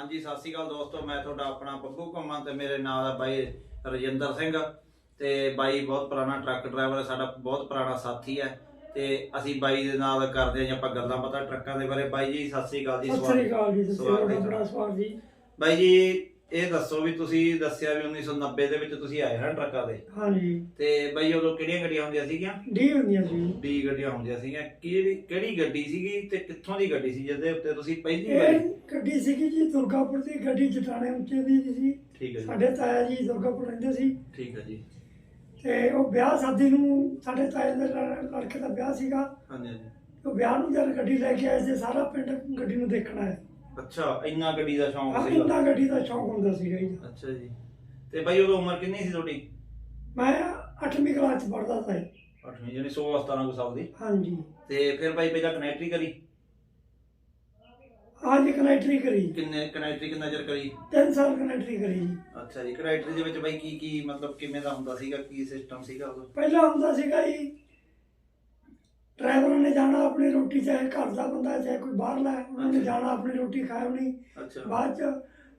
ਹਾਂਜੀ ਸਤਿ ਸ਼੍ਰੀ ਅਕਾਲ ਦੋਸਤੋ ਮੈਂ ਤੁਹਾਡਾ ਆਪਣਾ ਬੱਬੂ ਕੰਮਾ ਤੇ ਮੇਰੇ ਨਾਲ ਹੈ ਬਾਈ ਰਜਿੰਦਰ ਸਿੰਘ ਤੇ ਬਾਈ ਬਹੁਤ ਪੁਰਾਣਾ ਟਰੱਕ ਡਰਾਈਵਰ ਹੈ ਸਾਡਾ ਬਹੁਤ ਪੁਰਾਣਾ ਸਾਥੀ ਹੈ ਤੇ ਅਸੀਂ ਬਾਈ ਦੇ ਨਾਲ ਕਰਦੇ ਹਾਂ ਜੀ ਆਪਾਂ ਗੱਲਾਂ ਪਤਾ ਟਰੱਕਾਂ ਦੇ ਬਾਰੇ ਬਾਈ ਜੀ ਸਤਿ ਸ਼੍ਰੀ ਅਕਾਲ ਜੀ ਸਤਿ ਸ੍ਰੀ ਅਕਾਲ ਜੀ ਸਤਿ ਸ੍ਰੀ ਸਵਾਗਤ ਹੈ ਅਕਾਲ ਤੁਹਾਡਾ। ਬੜਾ ਸਵਾਗਤ ਜੀ ਬਾਈ ਜੀ ਇਹ ਦੱਸੋ ਵੀ ਤੁਸੀਂ ਦੱਸਿਆ ਵੀ 1990 ਦੇ ਵਿੱਚ ਤੁਸੀਂ ਆਏ ਨਾ ਟਰੱਕਾਂ ਦੇ ਹਾਂਜੀ। ਤੇ ਬਾਈ ਉਦੋਂ ਕਿਹੜੀਆਂ ਗੱਡੀਆਂ ਹੁੰਦੀਆਂ ਸੀਗੀਆਂ? ਡੀ ਹੁੰਦੀਆਂ ਸੀ। ਡੀ ਗੱਡੀਆਂ ਹੁੰਦੀਆਂ ਸੀਗੀਆਂ। ਕਿਹੜੀ ਕਿਹੜੀ ਗੱਡੀ ਸੀਗੀ ਤੇ ਕਿੱਥੋਂ ਦੀ ਗੱਡੀ ਸੀ ਜਿਹਦੇ ਉੱਤੇ ਤੁਸੀਂ ਪਹਿਲੀ ਇਹ ਵਾਰੀ? ਗੱਡੀ ਸੀਗੀ ਜੀ ਦੁਰਗਾਪੁਰ ਦੀ ਗੱਡੀ ਜਟਾਣੇ ਉੱਤੇ ਦੀ ਸੀ। ਠੀਕ ਹੈ ਜੀ। ਸਾਡੇ ਤਾਇਆ ਜੀ ਦੁਰਗਾਪੁਰ ਰਹਿੰਦੇ ਸੀ। ਠੀਕ ਹੈ ਜੀ। ਤੇ ਉਹ ਵਿਆਹ ਸ਼ਾਦੀ ਨੂੰ ਸਾਡੇ ਤਾਏ ਦੇ ਲੜ- ਲੜਕੇ ਦਾ ਵਿਆਹ ਸੀਗਾ। ਹਾਂਜੀ ਹਾਂਜੀ। ਉਹ ਵਿਆਹ ਨੂੰ ਜਦ ਗੱਡੀ ਲੈ ਕੇ ਆਏ ਸੀ ਸਾਰਾ ਪਿੰਡ ਗੱਡੀ ਨੂੰ ਦੇਖਣਾ ਹੈ ਅੱਛਾ ਇੰਨਾ ਗੱਡੀ ਦਾ ਸ਼ੌਂਕ ਆਹ ਸੀਗਾ ਇੰਨਾ ਗੱਡੀ ਦਾ ਸ਼ੌਂਕ ਹੁੰਦਾ ਸੀਗਾ ਜੀ। ਅੱਛਾ ਜੀ। ਤੇ ਬਾਈ ਉਦੋਂ ਉਮਰ ਕਿੰਨੀ ਸੀ ਤੁਹਾਡੀ? ਮੈਂ 8ਵੀਂ ਕਲਾਸ ਚ ਪੜ੍ਹਦਾ ਸੀ। 8ਵੀਂ ਜਿਹੜੀ 16 17 ਕੁ ਸਾਲ ਦੀ। ਹਾਂਜੀ। ਤੇ ਫਿਰ ਬਾਈ ਪਹਿਲਾਂ ਕਨੈਕਟਰੀ ਕਰੀ? ਅੱਜ ਕਨੈਕਟਰੀ ਕਰੀ। ਕਿੰਨੇ ਕਨੈਕਟਰੀ ਕਿੰਨਾ ਚਿਰ ਕਰੀ? 3 ਸਾਲ ਕਨੈਕਟਰੀ ਕਰੀ ਜੀ। ਅੱਛਾ ਜੀ ਕਨੈਕਟਰੀ ਦੇ ਵਿੱਚ ਬਾਈ ਕੀ ਕੀ ਮਤਲਬ ਕਿਵੇਂ ਦਾ ਹੁੰਦਾ ਸੀਗਾ? ਕੀ ਸਿਸਟਮ ਸੀਗਾ ਉਦੋਂ ਪਹਿਲਾਂ ਹੁੰਦਾ ਸੀਗਾ ਜੀ ਡਰਾਈਵਰਾਂ ਨੇ ਜਾਣਾ ਆਪਣੀ ਰੋਟੀ ਚਾਹੇ ਘਰ ਦਾ ਬੰਦਾ ਚਾਹੇ ਕੋਈ ਬਾਹਰਲਾ ਹੈ, ਉਹਨਾਂ ਨੇ। ਜਾਣਾ ਆਪਣੀ ਰੋਟੀ ਖਾਇਆ ਅੱਛਾ। ਬਾਅਦ ਚ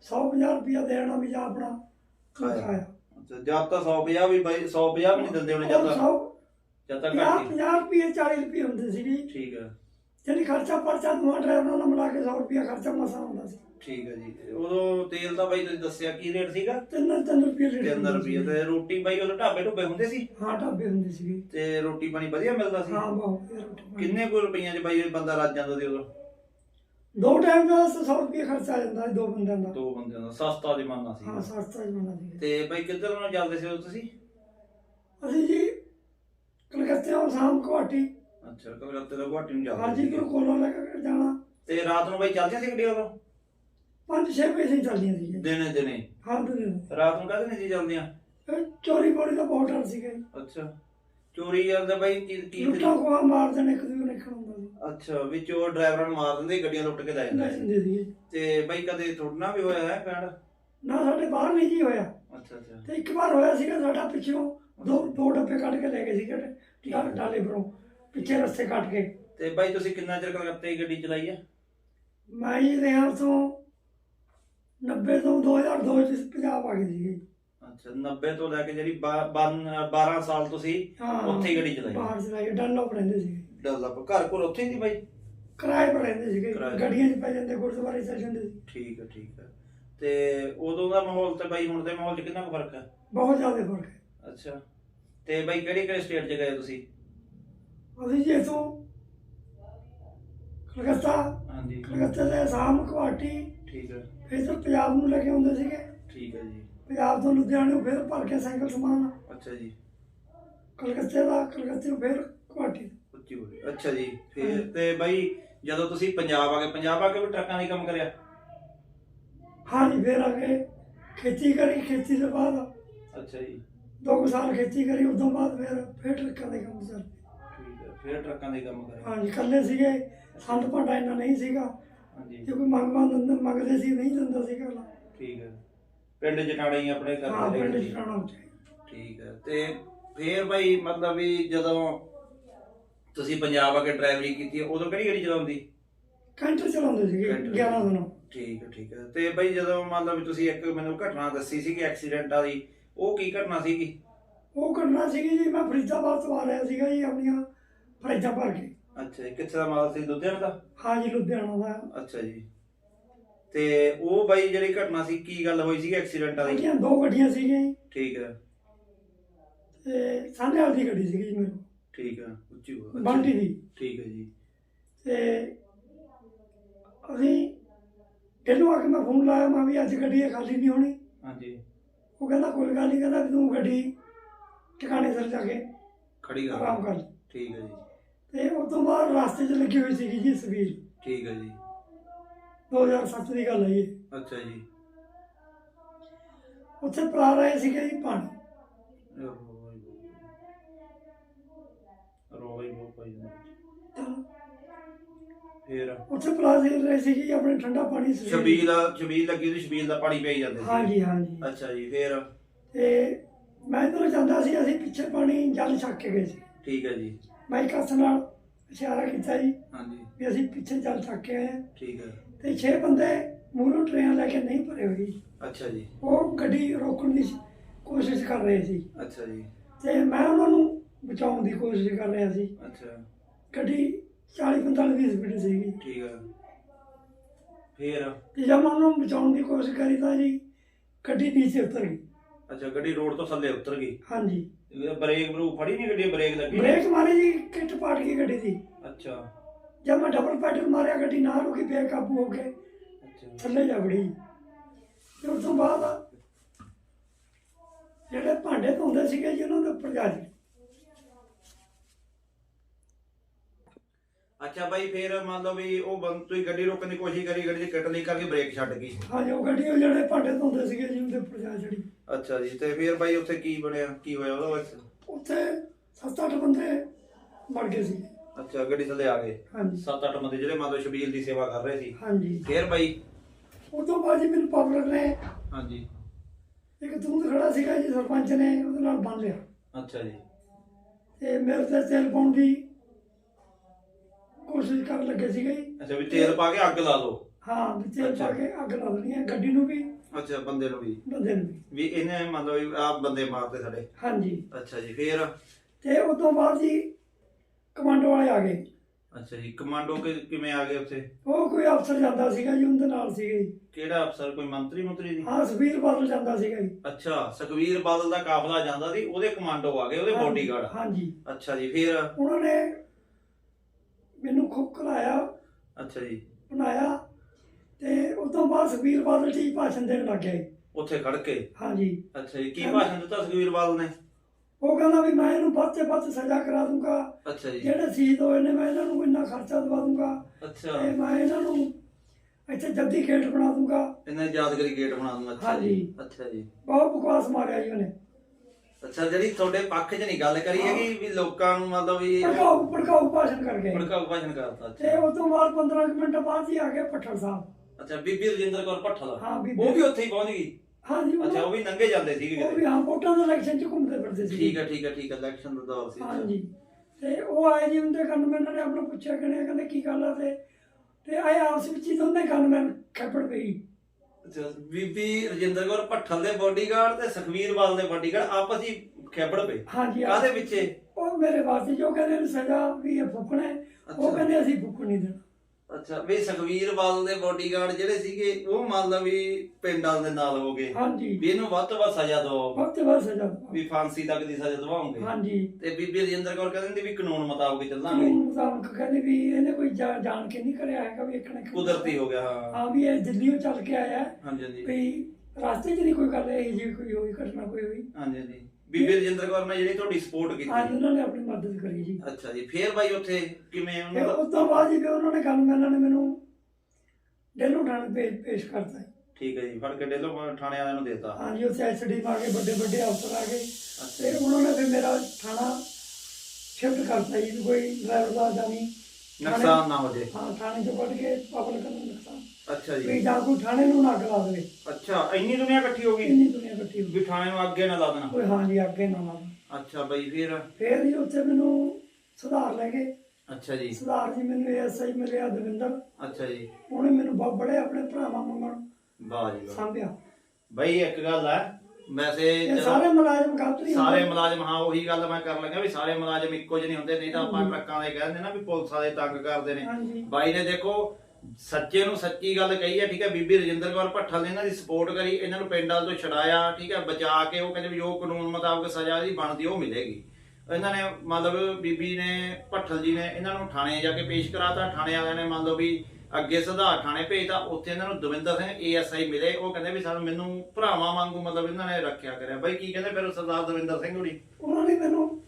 150 ਰੁਪਇਆ ਦੇਣਾ ਵੀ ਜਾ ਆਪਣਾ ਖਾਇਆ। ਅੱਛਾ ਜਦ ਤਾਂ 150 ਵੀ ਬਾਈ 150 ਵੀ ਨਹੀਂ ਦਿੰਦੇ ਹੋਣੇ ਜਦ ਤੱਕ ਸੌ ਜਦ ਤੱਕ 50 ਘੱਟ ਹੀ। 50 ਰੁਪਏ 40 ਰੁਪਏ ਹੁੰਦੇ ਸੀਗੇ। ਠੀਕ ਹੈ ਜਿਹੜੀ ਖਰਚਾ ਪਰਚਾ ਦੋਵਾਂ ਡਰਾਈਵਰਾਂ ਨਾਲ ਮਿਲਾ ਕੇ 100 ਰੁਪਇਆ ਖਰਚਾ ਮਸਾ। ਹੁੰਦਾ ਸੀ। ਠੀਕ ਹੈ ਜੀ। ਉਦੋਂ ਤੇਲ ਦਾ ਬਾਈ ਤੁਸੀਂ ਦੱਸਿਆ ਕੀ ਰੇਟ ਸੀਗਾ? ਤਿੰਨ ਤਿੰਨ ਰੁਪਏ ਲੀਟਰ 3 ਰੁਪਏ। ਤੇ ਰੋਟੀ ਬਾਈ ਉਦੋਂ ਢਾਬੇ ਢੁੱਬੇ ਹੁੰਦੇ ਸੀ? ਹਾਂ ਢਾਬੇ ਹੁੰਦੇ ਸੀਗੇ। ਤੇ ਰੋਟੀ ਪਾਣੀ ਵਧੀਆ ਮਿਲਦਾ ਸੀ? ਹਾਂ ਬਹੁਤ ਰੋਟੀ। ਕਿੰਨੇ ਕੁ ਰੁਪਈਆਂ 'ਚ ਬਾਈ ਬੰਦਾ ਰੱਜ ਜਾਂਦਾ ਸੀ ਉਦੋਂ? ਦੋ ਟਾਈਮ ਦਾ 100 ਰੁਪਏ ਖਰਚਾ ਆ ਜਾਂਦਾ ਸੀ ਦੋ ਬੰਦਿਆਂ ਦਾ। ਦੋ ਬੰਦਿਆਂ ਦਾ। ਸਸਤਾ ਜ਼ਮਾਨਾ ਹਾਂ ਸੀ ਸਸਤਾ ਜਮਾਨਾ ਸੀ ਤੇ ਬਾਈ ਕਿੱਧਰ ਨੂੰ ਜਾਂਦੇ ਸੀ ਉਦੋਂ ਤੁਸੀਂ? ਅਸੀਂ ਜੀ ਕਲਕੱਤੇ ਤੋਂ ਸ਼ਾਮ ਗੁਹਾਟੀ। ਅੱਛਾ ਕਲਕੱਤੇ ਤੋਂ ਗੁਹਾਟੀ ਨੂੰ ਜਾਂਦੇ ਹਾਜੀਪੁਰ ਕੋਲੋਂ ਲੈ ਕੇ ਜਾਣਾ। ਤੇ ਰਾਤ ਨੂੰ ਬਾਈ ਚੱਲਦੀਆਂ ਸੀ ਗੱਡੀਆਂ ਉਦੋਂ? ਪੰਜ ਛੇ ਪੈਸੇ ਚੱਲਦੀਆਂ ਸੀ ਦਿਨੇ ਦਿਨੇ? ਹਾਂ ਦਿਨ। ਰਾਤ ਨੂੰ ਕਦੇ ਨਹੀਂ ਸੀ ਚੱਲਦੀਆਂ ਚੋਰੀ ਬੋਰੀ ਦਾ ਬਹੁਤ ਡਰ ਸੀਗਾ ਜੀ। ਅੱਛਾ। ਚੋਰੀ ਜਾਂਦੇ ਬਾਈ ਕੀ ਕੀ ਲੁੱਟਾਂ ਖੋਆ ਮਾਰ ਦੇਣੇ ਇੱਕ ਦੂਜੇ ਨੇ ਸੀ। ਅੱਛਾ ਵੀ ਚੋਰ ਡਰਾਈਵਰਾਂ ਨੂੰ ਮਾਰ ਦਿੰਦੇ ਗੱਡੀਆਂ ਲੁੱਟ ਕੇ ਲੈ ਜਾਂਦੇ। ਸੀ ਜਾਂਦੇ ਸੀਗੇ। ਤੇ ਬਾਈ ਕਦੇ ਤੁਹਾਡਾ ਵੀ ਹੋਇਆ ਹੈ ਕਾਂਡ ਨਾ ਸਾਡੇ ਬਾਹਰ ਨਹੀਂ ਜੀ ਹੋਇਆ। ਅੱਛਾ ਅੱਛਾ। ਤੇ ਇੱਕ ਵਾਰ ਹੋਇਆ ਸੀਗਾ ਸਾਡਾ ਪਿੱਛੋਂ ਦੋ ਦੋ ਡੱਬੇ ਕੱਢ ਕੇ ਲੈ ਗਏ ਸੀਗੇ ਡਾ- ਡਾਲੇ ਪਰੋਂ ਪਿੱਛੇ ਰਸਤੇ ਕੱਟ ਕੇ। ਤੇ ਬਾਈ ਤੁਸੀਂ ਕਿੰਨਾ ਚਿਰ ਕਲਕੱਤੇ ਦੀ ਗੱਡੀ ਚਲਾਈ ਹੈ? ਮੈਂ ਜੀ ਰਿਹਾ ਤੋਂ 90 ਤੋਂ 2002 ਚ ਪੰਜਾਬ ਆ ਗਏ ਸੀਗੇ। ਅੱਛਾ 90 ਤੋਂ ਲੈ ਕੇ ਜਿਹੜੀ 12 ਸਾਲ ਤੁਸੀਂ ਉੱਥੇ ਹੀ ਗੱਡੀ ਚਲਾਈ। ਬਾਹਰ ਚਲਾਈ ਡਨਲਪ ਰਹਿੰਦੇ ਸੀਗੇ। ਡੈਵਲਪ ਘਰ ਕੋਲ ਉੱਥੇ ਹੀ ਸੀ ਬਾਈ? ਕਿਰਾਏ ਪਰ ਰਹਿੰਦੇ ਸੀਗੇ। ਗੱਡੀਆਂ 'ਚ ਪੈ ਜਾਂਦੇ ਗੁਰਦੁਆਰੇ ਚੱਲ ਜਾਂਦੇ ਸੀ। ਠੀਕ ਹੈ ਠੀਕ ਹੈ। ਤੇ ਉਦੋਂ ਦਾ ਮਾਹੌਲ ਤੇ ਬਾਈ ਹੁਣ ਦੇ ਮਾਹੌਲ 'ਚ ਕਿੰਨਾ ਕੁ ਫ਼ਰਕ ਹੈ? ਬਹੁਤ ਜ਼ਿਆਦਾ ਫ਼ਰਕ ਹੈ। ਅੱਛਾ। ਤੇ ਬਾਈ ਕਿਹੜੀ ਕਿਹੜੀ ਸਟੇਟ 'ਚ ਗਏ ਤੁਸੀਂ? ਅਸੀਂ ਜੀ ਇੱਥੋਂ ਕਲਕੱਤਾ ਹਾਂਜੀ। ਕਲਕੱਤੇ ਦੇ ਆਸਾਮ ਗੁਹਾਟੀ। ਠੀਕ ਹੈ। ਤੋਂ ਪੰਜਾਬ ਨੂੰ ਲੈ ਕੇ ਆਉਂਦੇ ਸੀਗੇ। ਠੀਕ ਹੈ ਜੀ। ਪੰਜਾਬ ਤੋਂ ਲੁਧਿਆਣੇ ਫਿਰ ਭਰ ਕੇ ਸਾਈਕਲ ਸਮਾਨ। ਅੱਛਾ ਜੀ। ਕਲਕੱਤੇ ਦਾ ਕਲਕੱਤੇ ਤੋਂ ਫਿਰ ਉੱਚੀ ਬੋਲੀ। ਅੱਛਾ ਜੀ ਫਿਰ ਤੇ ਬਾਈ ਜਦੋਂ ਤੁਸੀਂ ਪੰਜਾਬ ਆ ਗਏ ਪੰਜਾਬ ਆ ਕੇ ਵੀ ਟਰੱਕਾਂ ਦਾ ਹੀ ਕੰਮ ਕਰਿਆ? ਹਾਂਜੀ ਫਿਰ ਆ ਕੇ ਖੇਤੀ ਕਰੀ ਖੇਤੀ ਤੋਂ ਬਾਅਦ। ਅੱਛਾ ਜੀ। ਦੋ ਕੁ ਸਾਲ ਖੇਤੀ ਕਰੀ ਉਸ ਤੋਂ ਬਾਅਦ ਫਿਰ ਫਿਰ ਟਰੱਕਾਂ ਦੇ ਕੰਮ ਚੱਲ। ਠੀਕ ਹੈ ਫਿਰ ਟਰੱਕਾਂ ਦਾ ਹੀ ਕੰਮ ਕਰਿਆ। ਹਾਂਜੀ ਇਕੱਲੇ ਸੀਗੇ ਸੰਦ ਭਾਂਡਾ ਇੰਨਾ ਨਹੀਂ ਸੀਗਾ। ਹਾਂਜੀ। ਜੇ ਕੋਈ ਮੰਗ ਮੰਗ ਮੰਗਦੇ ਸੀ ਨਹੀਂ ਦਿੰਦਾ ਸੀਗਾ ਅਗਲਾ। ਠੀਕ ਹੈ। ਪਿੰਡ ਜਟਾੜੇ ਹੀ ਆਪਣੇ ਹਾਂ ਪਿੰਡ ਰਹੇ ਚ ਜੀ। ਖਾਣਾ ਉੱਥੇ ਠੀਕ ਹੈ। ਤੇ ਫੇਰ ਬਾਈ ਮਤਲਬ ਵੀ ਜਦੋਂ ਤੁਸੀਂ ਪੰਜਾਬ ਆ ਕੇ ਡਰਾਈਵਰੀ ਕੀਤੀ ਉਦੋਂ ਕਿਹੜੀ ਗੱਡੀ ਚਲਾਉਂਦੀ? ਕੈਂਟਰ ਚਲਾਉਂਦੇ ਸੀਗੇ ਕੈਂਟਰ। 11 ਦਿਨੋਂ। ਠੀਕ ਹੈ ਠੀਕ ਹੈ। ਤੇ ਬਾਈ ਜਦੋਂ ਮਤਲਬ ਵੀ ਤੁਸੀਂ ਇੱਕ ਮੈਨੂੰ ਘਟਨਾ ਦੱਸੀ ਸੀ ਕਿ ਐਕਸੀਡੈਂਟ ਵਾਲੀ ਉਹ ਕੀ ਘਟਨਾ ਸੀਗੀ? ਉਹ ਕਰਨਾ ਸੀਗੀ ਜੀ ਮੈਂ ਫਰੀਦਾਬਾਦ ਤੋਂ ਆ ਰਿਹਾ ਸੀਗਾ ਜੀ ਆਪਣੀਆਂ ਫਰੇਜਾਂ ਭਰ ਕੇ। ਅੱਛਾ ਜੀ ਕਿੱਥੇ ਦਾ ਮਾਲ ਸੀ? ਲੁਧਿਆਣਾ ਦਾ? ਹਾਂ ਜੀ ਲੁਧਿਆਣਾ ਦਾ। ਅੱਛਾ ਜੀ। ਤੇ ਉਹ ਬਾਈ ਜਿਹੜੀ ਘਟਨਾ ਸੀ ਕੀ ਗੱਲ ਹੋਈ ਸੀ ਐਕਸੀਡੈਂਟ ਵਾਲੀ? ਸਾਡੀਆਂ ਦੋ ਗੱਡੀਆਂ ਸੀਗੀਆਂ ਜੀ, ਠੀਕ ਹੈ। ਤੇ ਸਾਢੇ ਵਾਲੀ ਗੱਡੀ ਸੀਗੀ ਜੀ ਮੇਰੇ ਠੀਕ ਹੈ ਉੱਚੀ ਬੋਲ। ਅੱਛਾ ਬਾਂਟੀ ਦੀ। ਠੀਕ ਹੈ ਜੀ। ਤੇ ਅਸੀਂ ਇਹਨੂੰ ਆ ਕੇ ਮੈਂ ਫੋਨ ਲਾਇਆ ਮੈਂ ਵੀ ਅੱਜ ਗੱਡੀ ਇਹ ਖਾਲੀ ਨਹੀਂ ਹੋਣੀ। ਹਾਂਜੀ। ਉਹ ਕਹਿੰਦਾ ਕੋਈ ਗੱਲ ਨਹੀਂ ਕਹਿੰਦਾ ਵੀ ਤੂੰ ਗੱਡੀ ਟਿਕਾਣੇ ਸਿਰ ਜਾ ਕੇ ਖੜੀ ਆਰਾਮ ਕਰ। ਠੀਕ ਹੈ ਜੀ। ਤੇ ਉਸ ਤੋਂ ਬਾਅਦ ਰਸਤੇ 'ਚ ਲੱਗੀ ਹੋਈ ਸੀਗੀ ਜੀ ਸਵੀਰ ਠੀਕ ਹੈ ਜੀ। 2007 ਦੀ ਗੱਲ ਹੈ ਇਹ ਅੱਛਾ ਜੀ। ਉੱਥੇ ਪਲਾ ਰਹੇ ਸੀਗੇ ਜੀ ਪਾਣੀ ਰੋਈ ਬਹੁਤ ਪਈ ਫੇਰ? ਉੱਥੇ ਪਲਾ ਰਹੇ ਸੀਗੇ ਜੀ ਆਪਣੇ ਠੰਡਾ ਪਾਣੀ ਸਵੀਰ। ਛਬੀਲ ਛਬੀਲ ਲੱਗੀ ਉਹਦੀ ਛਬੀਲ ਦਾ ਪਾਣੀ ਪਈ ਜਾਂਦੇ ਸੀ। ਹਾਂਜੀ ਹਾਂਜੀ। ਅੱਛਾ ਜੀ ਫੇਰ? ਤੇ ਮੈਂ ਇੱਧਰੋਂ ਜਾਂਦਾ ਸੀ ਅਸੀਂ ਪਿੱਛੇ ਪਾਣੀ ਜਲ ਛੱਕ ਕੇ ਗਏ ਸੀ। ਠੀਕ ਹੈ ਜੀ। ਮੈਂ ਇੱਕ ਹੱਥ ਨਾਲ ਇਸ਼ਾਰਾ ਕੀਤਾ ਜੀ। ਹਾਂਜੀ। ਵੀ ਅਸੀਂ ਪਿੱਛੇ ਜਲ ਛੱਕ ਕੇ ਆਏ ਹਾਂ। ਠੀਕ ਹੈ। ਤੇ ਛੇ ਬੰਦੇ ਮੂਹਰੋਂ ਟਰੇਨ ਲੈ ਕੇ ਨਹੀਂ ਭਰੇ ਹੋਈ ਅੱਛਾ ਜੀ। ਉਹ ਗੱਡੀ ਰੋਕਣ ਦੀ ਕੋਸ਼ਿਸ਼ ਕਰ ਰਹੇ ਸੀ। ਅੱਛਾ ਜੀ। ਤੇ ਮੈਂ ਉਹਨਾਂ ਨੂੰ ਬਚਾਉਣ ਦੀ ਕੋਸ਼ਿਸ਼ ਕਰ ਰਿਹਾ ਸੀ। ਅੱਛਾ। ਗੱਡੀ 40 45 ਦੀ ਸਪੀਡ ਸੀਗੀ। ਠੀਕ ਆ ਫੇਰ? ਤੇ ਜਦ ਮੈਂ ਉਹਨਾਂ ਨੂੰ ਬਚਾਉਣ ਦੀ ਕੋਸ਼ਿਸ਼ ਕਰੀ ਤਾਂ ਜੀ ਗੱਡੀ ਨੀਚੇ ਉਤਰ ਗਈ। ਅੱਛਾ ਗੱਡੀ ਰੋਡ ਤੋਂ ਥੱਲੇ ਉਤਰ ਗਈ। ਹਾਂਜੀ। ਇਹ ਬ੍ਰੇਕ ਬਰੂ ਫੜੀ ਨਹੀਂ ਗੱਡੀ ਬ੍ਰੇਕ ਲੱਗੀ? ਬ੍ਰੇਕ ਮਾਰੀ ਜੀ ਕਿੱਟ ਪਾਟ ਗਈ ਗੱਡੀ ਦੀ। ਅੱਛਾ। ਜਦ ਮੈਂ ਡਬਲ ਪੈਡਲ ਮਾਰਿਆ ਗੱਡੀ ਨਾ ਰੁਕੀ ਬੇਕਾਬੂ ਹੋ ਕੇ ਅੱਛਾ। ਥੱਲੇ ਜਾ ਵੜੀ। ਤੇ ਉਸ ਤੋਂ ਬਾਅਦ ਜਿਹੜੇ ਭਾਂਡੇ ਧੋਂਦੇ ਸੀਗੇ ਜੀ ਉਹਨਾਂ ਦੇ ਉੱਪਰ ਜਾ ਜੀ ਅੱਛਾ ਬਾਈ ਫੇਰ ਮੰਨ ਲਓ ਵੀ ਉਹ ਬੰਦ ਤੁਸੀਂ ਗੱਡੀ ਰੋਕਣ ਦੀ ਕੋਸ਼ਿਸ਼ ਕਰੀ ਗੱਡੀ ਦੀ ਕਿਟ ਲਈ ਕਰਕੇ ਬ੍ਰੇਕ ਛੱਡ ਗਈ। ਹਾਂਜੀ ਉਹ ਗੱਡੀ ਉਹ ਜਿਹੜੇ ਭਾਂਡੇ ਧੋਂਦੇ ਸੀਗੇ ਜੀ ਉਹਦੇ ਉੱਪਰ ਜਾ ਚੜੀ ਅੱਛਾ ਜੀ ਤੇ ਫੇਰ ਬਾਈ ਉੱਥੇ ਕੀ ਬਣਿਆ? ਕੀ ਹੋਇਆ ਉਹਦਾ ਵਿੱਚ? ਉੱਥੇ ਸੱਤ ਅੱਠ ਬੰਦੇ ਮਰ ਗਏ ਸੀ। ਅੱਛਾ ਗੱਡੀ ਥੱਲੇ ਆ ਗਏ। ਹਾਂਜੀ। ਸੱਤ ਅੱਠ ਬੰਦੇ ਜਿਹੜੇ ਲਓ ਸ਼ਬੀਲ ਦੀ ਸੇਵਾ ਕਰ ਰਹੇ ਸੀ। ਹਾਂਜੀ। ਫੇਰ ਬਾਈ? ਉਹ ਤੋਂ ਬਾਅਦ ਜੀ ਮੈਨੂੰ ਪਬਲਿਕ ਨੇ ਹਾਂਜੀ। ਇੱਕ ਦੂਧ ਖੜਾ ਸੀਗਾ ਜੀ ਸਰਪੰਚ ਨੇ ਉਹਦੇ ਨਾਲ ਬੰਨ ਲਿਆ। ਅੱਛਾ ਜੀ। ਤੇ ਮੇਰੇ ਤੇ ਤੇਲ ਪਾਉਣ ਦੀ ਕੋਸ਼ਿਸ਼ ਕਰਨ ਲੱਗੇ ਸੀਗੇ ਜੀ। ਅੱਛਾ ਵੀ ਤੇਲ ਪਾ ਕੇ ਅੱਗ ਲਾ ਲਓ। ਹਾਂ ਵੀ ਤੇਲ ਅੱਛਾ। ਪਾ ਕੇ ਅੱਗ ਲਾ ਦੇਣੀ ਹੈ ਗੱਡੀ ਨੂੰ ਵੀ। ਅੱਛਾ ਬੰਦੇ ਨੂੰ ਵੀ? ਬੰਦੇ ਨੂੰ ਵੀ। ਵੀ ਇਹਨੇ ਵੀ ਆਹ ਬੰਦੇ ਮਾਰਤੇ ਸਾਡੇ? ਹਾਂਜੀ। ਅੱਛਾ ਜੀ ਫੇਰ? ਤੇ ਉਸ ਤੋਂ ਬਾਅਦ ਜੀ ਕਮਾਂਡੋ ਵਾਲੇ ਆ ਗਏ। ਅੱਛਾ ਜੀ ਕਮਾਂਡੋ ਕਿ- ਕਿਵੇਂ ਆ ਗਏ ਉੱਥੇ? ਉਹ ਕੋਈ ਅਫਸਰ ਜਾਂਦਾ ਸੀਗਾ ਜੀ ਉਹਦੇ ਨਾਲ ਸੀਗੇ ਜੀ। ਕਿਹੜਾ ਅਫਸਰ? ਕੋਈ ਮੰਤਰੀ ਮੰਤਰੀ ਦੀ ਹਾਂ ਸੁਖਬੀਰ ਬਾਦਲ ਜਾਂਦਾ ਸੀਗਾ ਜੀ। ਅੱਛਾ ਸੁਖਵੀਰ ਬਾਦਲ ਦਾ ਕਾਫਲਾ ਜਾਂਦਾ ਸੀ ਉਹਦੇ ਕਮਾਂਡੋ ਆ ਗਏ ਉਹਦੇ ਬੋਡੀਗਾਰਡ ਹਾਂਜੀ। ਅੱਛਾ ਜੀ ਫੇਰ? ਉਹਨਾਂ ਨੇ ਮੈਨੂੰ ਖੁੱਬ ਕਰਾਇਆ। ਅੱਛਾ ਜੀ। ਬਣਾਇਆ। ਤੇ ਉਸ ਤੋਂ ਬਾਅਦ ਸੁਖਬੀਰ ਬਾਦਲ ਜੀ ਭਾਸ਼ਣ ਦੇਣ ਲੱਗ ਗਏ। ਉੱਥੇ ਖੜ ਕੇ? ਹਾਂਜੀ। ਅੱਛਾ ਜੀ ਕੀ ਭਾਸ਼ਣ ਦਿੱਤਾ ਸੁਖਵੀਰ ਬਾਦਲ ਨੇ? ਉਹ ਕਹਿੰਦਾ ਵੀ ਮੈਂ ਇਹਨੂੰ ਵੱਧ ਤੇ ਵੱਧ ਸਜ਼ਾ ਕਰਾ ਦੂੰਗਾ। ਅੱਛਾ ਜੀ। ਜਿਹੜੇ ਸ਼ਹੀਦ ਹੋਏ ਨੇ ਮੈਂ ਇਹਨਾਂ ਨੂੰ ਇੰਨਾ ਖਰਚਾ ਦਵਾ ਦੂੰਗਾ। ਅੱਛਾ। ਤੇ ਮੈਂ ਇਹਨਾਂ ਨੂੰ ਇੱਥੇ ਜੱਦੀ ਖੇਡ ਬਣਾ ਦੂੰਗਾ। ਇਹਨਾਂ ਦੀ ਯਾਦਗਾਰੀ ਗੇਟ ਬਣਾ ਦੂੰਗਾ। ਅੱਛਾ ਜੀ। ਅੱਛਾ ਜੀ। ਬਹੁਤ ਬਕਵਾਸ ਮਾਰਿਆ ਜੀ ਉਹਨੇ। ਅੱਛਾ ਜਿਹੜੀ ਤੁਹਾਡੇ ਪੱਖ 'ਚ ਨਹੀਂ ਗੱਲ ਕਰੀ ਹੈਗੀ ਵੀ ਲੋਕਾਂ ਨੂੰ ਮਤਲਬ ਵੀ ਭੜਕਾਊ ਭੜਕਾਊ ਭਾਸ਼ਣ ਕਰ ਗਏ ਭੜਕਾਊ ਭਾਸ਼ਣ ਕਰਤਾ ਤੇ ਅੱਛਾ ਉਸ ਤੋਂ ਬਾਅਦ 15 ਕੁ ਮਿੰਟ ਬਾਅਦ ਹੀ ਆ ਗਏ ਪੱਠਲ ਸਾਹਿਬ। ਅੱਛਾ ਬੀਬੀ ਰਜਿੰਦਰ ਕੌਰ ਹਾਂ, ਬੀਬੀ। ਉਹ ਵੀ ਉੱਥੇ ਹੀ ਪਹੁੰਚ ਗਈ? ਹਾਂਜੀ ਉਹ- ਅੱਛਾ ਉਹ ਵੀ ਨੰਗੇ ਜਾਂਦੇ ਸੀਗੇ ਉਹ ਵੀ ਕਿਤੇ ਹਾਂ ਵੋਟਾਂ ਦੇ ਇਲੈਕਸ਼ਨ ਚ ਘੁੰਮਦੇ ਫਿਰਦੇ ਸੀ ਠੀਕ ਹੈ ਠੀਕ ਹੈ ਠੀਕ ਹੈ ਇਲੈਕਸ਼ਨ ਦਾ ਦੌਰ ਸੀ। ਹਾਂਜੀ। ਤੇ ਉਹ ਆਏ ਜੀ ਉਹਦੇ ਗਨਮੈਨ ਨੇ ਆਪਣਾ ਪੁੱਛਿਆ ਕਹਿੰਦੇ ਕਹਿੰਦੇ ਕੀ ਗੱਲ ਆ? ਤੇ ਤੇ ਆਏ ਆਪਸ ਵਿੱਚ ਹੀ ਦੋਨੇ ਗਨਮੈਨ ਖੱਪੜ ਪਈ ਅੱਛਾ ਬੀਬੀ ਰਜਿੰਦਰ ਕੌਰ ਭੱਠਲ ਦੇ ਬਾਡੀਗਾਰਡ ਤੇ ਸੁਖਵੀਰ ਬਾਦਲ ਦੇ ਬਾਡੀਗਾਰਡ ਆਪਸ ਹੀ ਖੇਪੜ ਪਏ। ਹਾਂਜੀ ਕਾਦੇ ਪਿੱਛੇ? ਉਹ ਮੇਰੇ ਵਾਸਤੇ ਜੋ ਕਹਿੰਦੇ ਨੇ ਸਜ਼ਾ ਵੀ ਇਹ ਫੁੱਕਣਾ ਹੈ, ਉਹ ਅੱਛਾ। ਕਹਿੰਦੇ ਅਸੀਂ ਫੁੱਕਣ ਨਹੀਂ ਦੇਣਾ। ਅੱਛਾ ਵੀ ਸੁਖਵੀਰ ਬਾਦਲ ਦੇ ਬਾਡੀਗਾਰਡ ਜਿਹੜੇ ਸੀਗੇ ਉਹ ਮੰਨ ਲਾ ਵੀ ਪਿੰਡਾਂ ਦੇ ਨਾਲ ਹੋ ਗਏ। ਹਾਂਜੀ। ਵੀ ਇਹਨੂੰ ਵੱਧ ਤੋਂ ਵੱਧ ਸਜ਼ਾ ਦਿਓ। ਵਕਤ ਬਾਅਦ ਸਜ਼ਾ ਦਿਓ। ਵੀ ਫਾਂਸੀ ਤੱਕ ਦੀ ਸਜ਼ਾ ਦਵਾਉਂਗੇ ਹਾਂਜੀ। ਤੇ ਬੀਬੀ ਰਜਿੰਦਰ ਕੌਰ ਕਹਿੰਦੀ ਵੀ ਕਾਨੂੰਨ ਮੁਤਾਬਕ ਚੱਲਾਂਗੇ। ਕਾਨੂੰਨ ਮੁਤਾਬਕ ਕਹਿੰਦੇ ਵੀ ਇਹਨੇ ਕੋਈ ਜਾ- ਜਾਣ ਕੇ ਨਹੀਂ ਕਰਿਆ ਹੈਗਾ ਵੀ ਇੱਕ ਨੇ ਕੁਦਰਤੀ ਹੋ ਗਿਆ ਹਾਂ। ਹਾਂ ਵੀ ਇਹ ਦਿੱਲੀੋਂ ਚੱਲ ਕੇ ਆਇਆ। ਹਾਂਜੀ ਹਾਂਜੀ। ਵੀ ਰਸਤੇ 'ਚ ਨਹੀਂ ਕੋਈ ਗੱਲ ਇਹ ਜੀ ਕੋਈ ਹੋਈ ਘਟਨਾ ਕੋਈ ਹੋਈ। ਹਾਂਜੀ ਹਾਂਜੀ। ਬੀਬੀ ਰਜਿੰਦਰ ਕੌਰ ਨੇ ਜਿਹੜੀ ਤੁਹਾਡੀ ਸਪੋਰਟ ਅੱਜ ਕੀਤੀ ਉਹਨਾਂ ਨੇ ਆਪਣੀ ਮਦਦ ਕਰੀ ਜੀ। ਅੱਛਾ ਜੀ ਫੇਰ ਬਾਈ ਉੱਥੇ ਕਿਵੇਂ ਤੇ ਉਹਨਾਂ ਦਾ? ਉਸ ਤੋਂ ਬਾਅਦ ਜੀ ਫਿਰ ਉਹਨਾਂ ਨੇ ਗਨਮੈਨਾਂ ਨੇ ਮੈਨੂੰ ਡੇਲੂ ਥਾਣੇ ਪੇਸ਼ ਪੇਸ਼ ਕਰਤਾ ਜੀ। ਠੀਕ ਹੈ ਜੀ ਫੜ ਕੇ ਡੇਲੋ ਥਾਣੇ ਵਾਲਿਆਂ ਨੂੰ ਦੇਤਾ। ਹਾਂਜੀ ਉੱਥੇ ਐਸਡੀ ਆ ਕੇ ਵੱਡੇ ਵੱਡੇ ਅਫਸਰ ਆ ਗਏ। ਅੱਛਾ ਜੀ। ਉਹਨਾਂ ਨੇ ਫਿਰ ਮੇਰਾ ਥਾਣਾ ਸ਼ਿਫਟ ਕਰਤਾ ਜੀ ਵੀ ਕੋਈ ਡਰਾਈਵਰ ਦਾ ਜਾਨੀ ਨੁਕਸਾਨ ਨਾ ਹੋ ਜੇ। ਹਾਂ ਥਾਣੇ ਤੋਂ ਕੱਢ ਕੇ ਪਬਲਿਕ ਨੂੰ ਅੱਛਾ ਵੀ ਜੀ। ਜਾਂ ਕੋਈ ਥਾਣੇ ਨੂੰ ਨਾ ਕਰਾ ਦੇਵੇ। ਅੱਛਾ ਇੰਨੀ ਦੁਨੀਆ ਇਕੱਠੀ ਹੋ ਗਈ? ਇੰਨੀ ਦੁਨੀਆ ਇਕੱਠੀ ਹੋ ਗਈ। ਵੀ ਥਾਣੇ ਨੂੰ ਅੱਗੇ ਨਾ ਲਾ ਦੇਣਾ। ਕੋਈ ਹਾਂਜੀ ਅੱਗੇ ਨਾ ਲਾ ਅੱਛਾ ਬਾਈ ਫੇਰ? ਫਿਰ ਜੀ ਉੱਥੇ ਮੈਨੂੰ ਸੁਧਾਰ ਲੈ ਗਏ। ਅੱਛਾ ਜੀ। ਸੁਧਾਰ ਜੀ ਮੈਨੂੰ ਐਸਆਈ ਮਿਲਿਆ ਦਵਿੰਦਰ। ਅੱਛਾ ਜੀ। ਉਹਨੇ ਮੈਨੂੰ ਬਹੁਤ ਬੜੇ ਆਪਣੇ ਭਰਾਵਾਂ ਮੰਗਣ ਵਾਹ ਜੀ ਵਾਹ। ਸਾਂਭਿਆ। ਬਾਈ ਇੱਕ ਗੱਲ ਹੈ ਵੈਸੇ ਇਹ ਜਦੋਂ ਸਾਰੇ ਮੁਲਾਜ਼ਮ ਗਲਤ ਨਹੀਂ ਸਾਰੇ। ਮੁਲਾਜ਼ਮ ਹਾਂ ਉਹੀ ਗੱਲ ਮੈਂ ਕਰਨ ਲੱਗਾ ਵੀ ਸਾਰੇ ਮੁਲਾਜ਼ਮ ਇੱਕੋ ਜਿਹੇ ਨਹੀਂ ਹੁੰਦੇ ਨਹੀਂ ਤਾਂ ਆਪਾਂ ਟਰੱਕਾਂ ਦੇ ਕਹਿੰਦੇ ਨਾ ਵੀ ਪੁਲਿਸ ਵਾਲੇ ਤੰਗ ਕਰਦੇ ਨੇ। ਹਾਂਜੀ। ਬਾਈ ਨੇ ਦੇਖੋ ਸੱਚੇ ਨੂੰ ਸੱਚੀ ਗੱਲ ਕਹੀ ਹੈ, ਠੀਕ ਹੈ, ਬੀਬੀ ਰਜਿੰਦਰ ਕੌਰ ਭੱਠਲ ਨੇ ਇਹਨਾਂ ਦੀ ਸਪੋਰਟ ਕਰੀ, ਇਹਨਾਂ ਨੂੰ ਪਿੰਡਾਂ ਤੋਂ ਛਡਾਇਆ, ਠੀਕ ਹੈ, ਬਚਾ ਕੇ ਉਹ ਕਹਿੰਦੇ ਵੀ ਜੋ ਕਾਨੂੰਨ ਮੁਤਾਬਕ ਸਜ਼ਾ ਦੀ ਬਣਦੀ, ਉਹ ਮਿਲੇਗੀ। ਇਹਨਾਂ ਨੇ ਮਤਲਬ ਬੀਬੀ ਨੇ, ਭੱਠਲ ਜੀ ਨੇ ਇਹਨਾਂ ਨੂੰ ਥਾਣੇ ਜਾ ਕੇ ਪੇਸ਼ ਕਰਾਤਾ, ਥਾਣੇ ਵਾਲਿਆਂ ਨੇ ਮੰਨ ਲਓ ਵੀ ਅੱਗੇ ਸੁਧਾਰ ਥਾਣੇ ਭੇਜਤਾ, ਉੱਥੇ ਇਹਨਾਂ ਨੂੰ ਦਵਿੰਦਰ ਸਿੰਘ ਏਐਸਆਈ ਮਿਲੇ, ਉਹ ਕਹਿੰਦੇ ਵੀ ਸਾਨੂੰ ਮੈਨੂੰ ਭਰਾਵਾਂ ਵਾਂਗੂ ਮਤਲਬ ਇਹਨਾਂ ਨੇ ਰੱਖਿਆ ਕਰਿਆ। ਬਾਈ ਕੀ ਕਹਿੰਦੇ ਫਿਰ ਸਰਦਾਰ ਦਵਿੰਦਰ ਸਿੰਘ ਹੁਣੀ? ਉਹਨਾਂ ਨੇ ਮੈਨੂੰ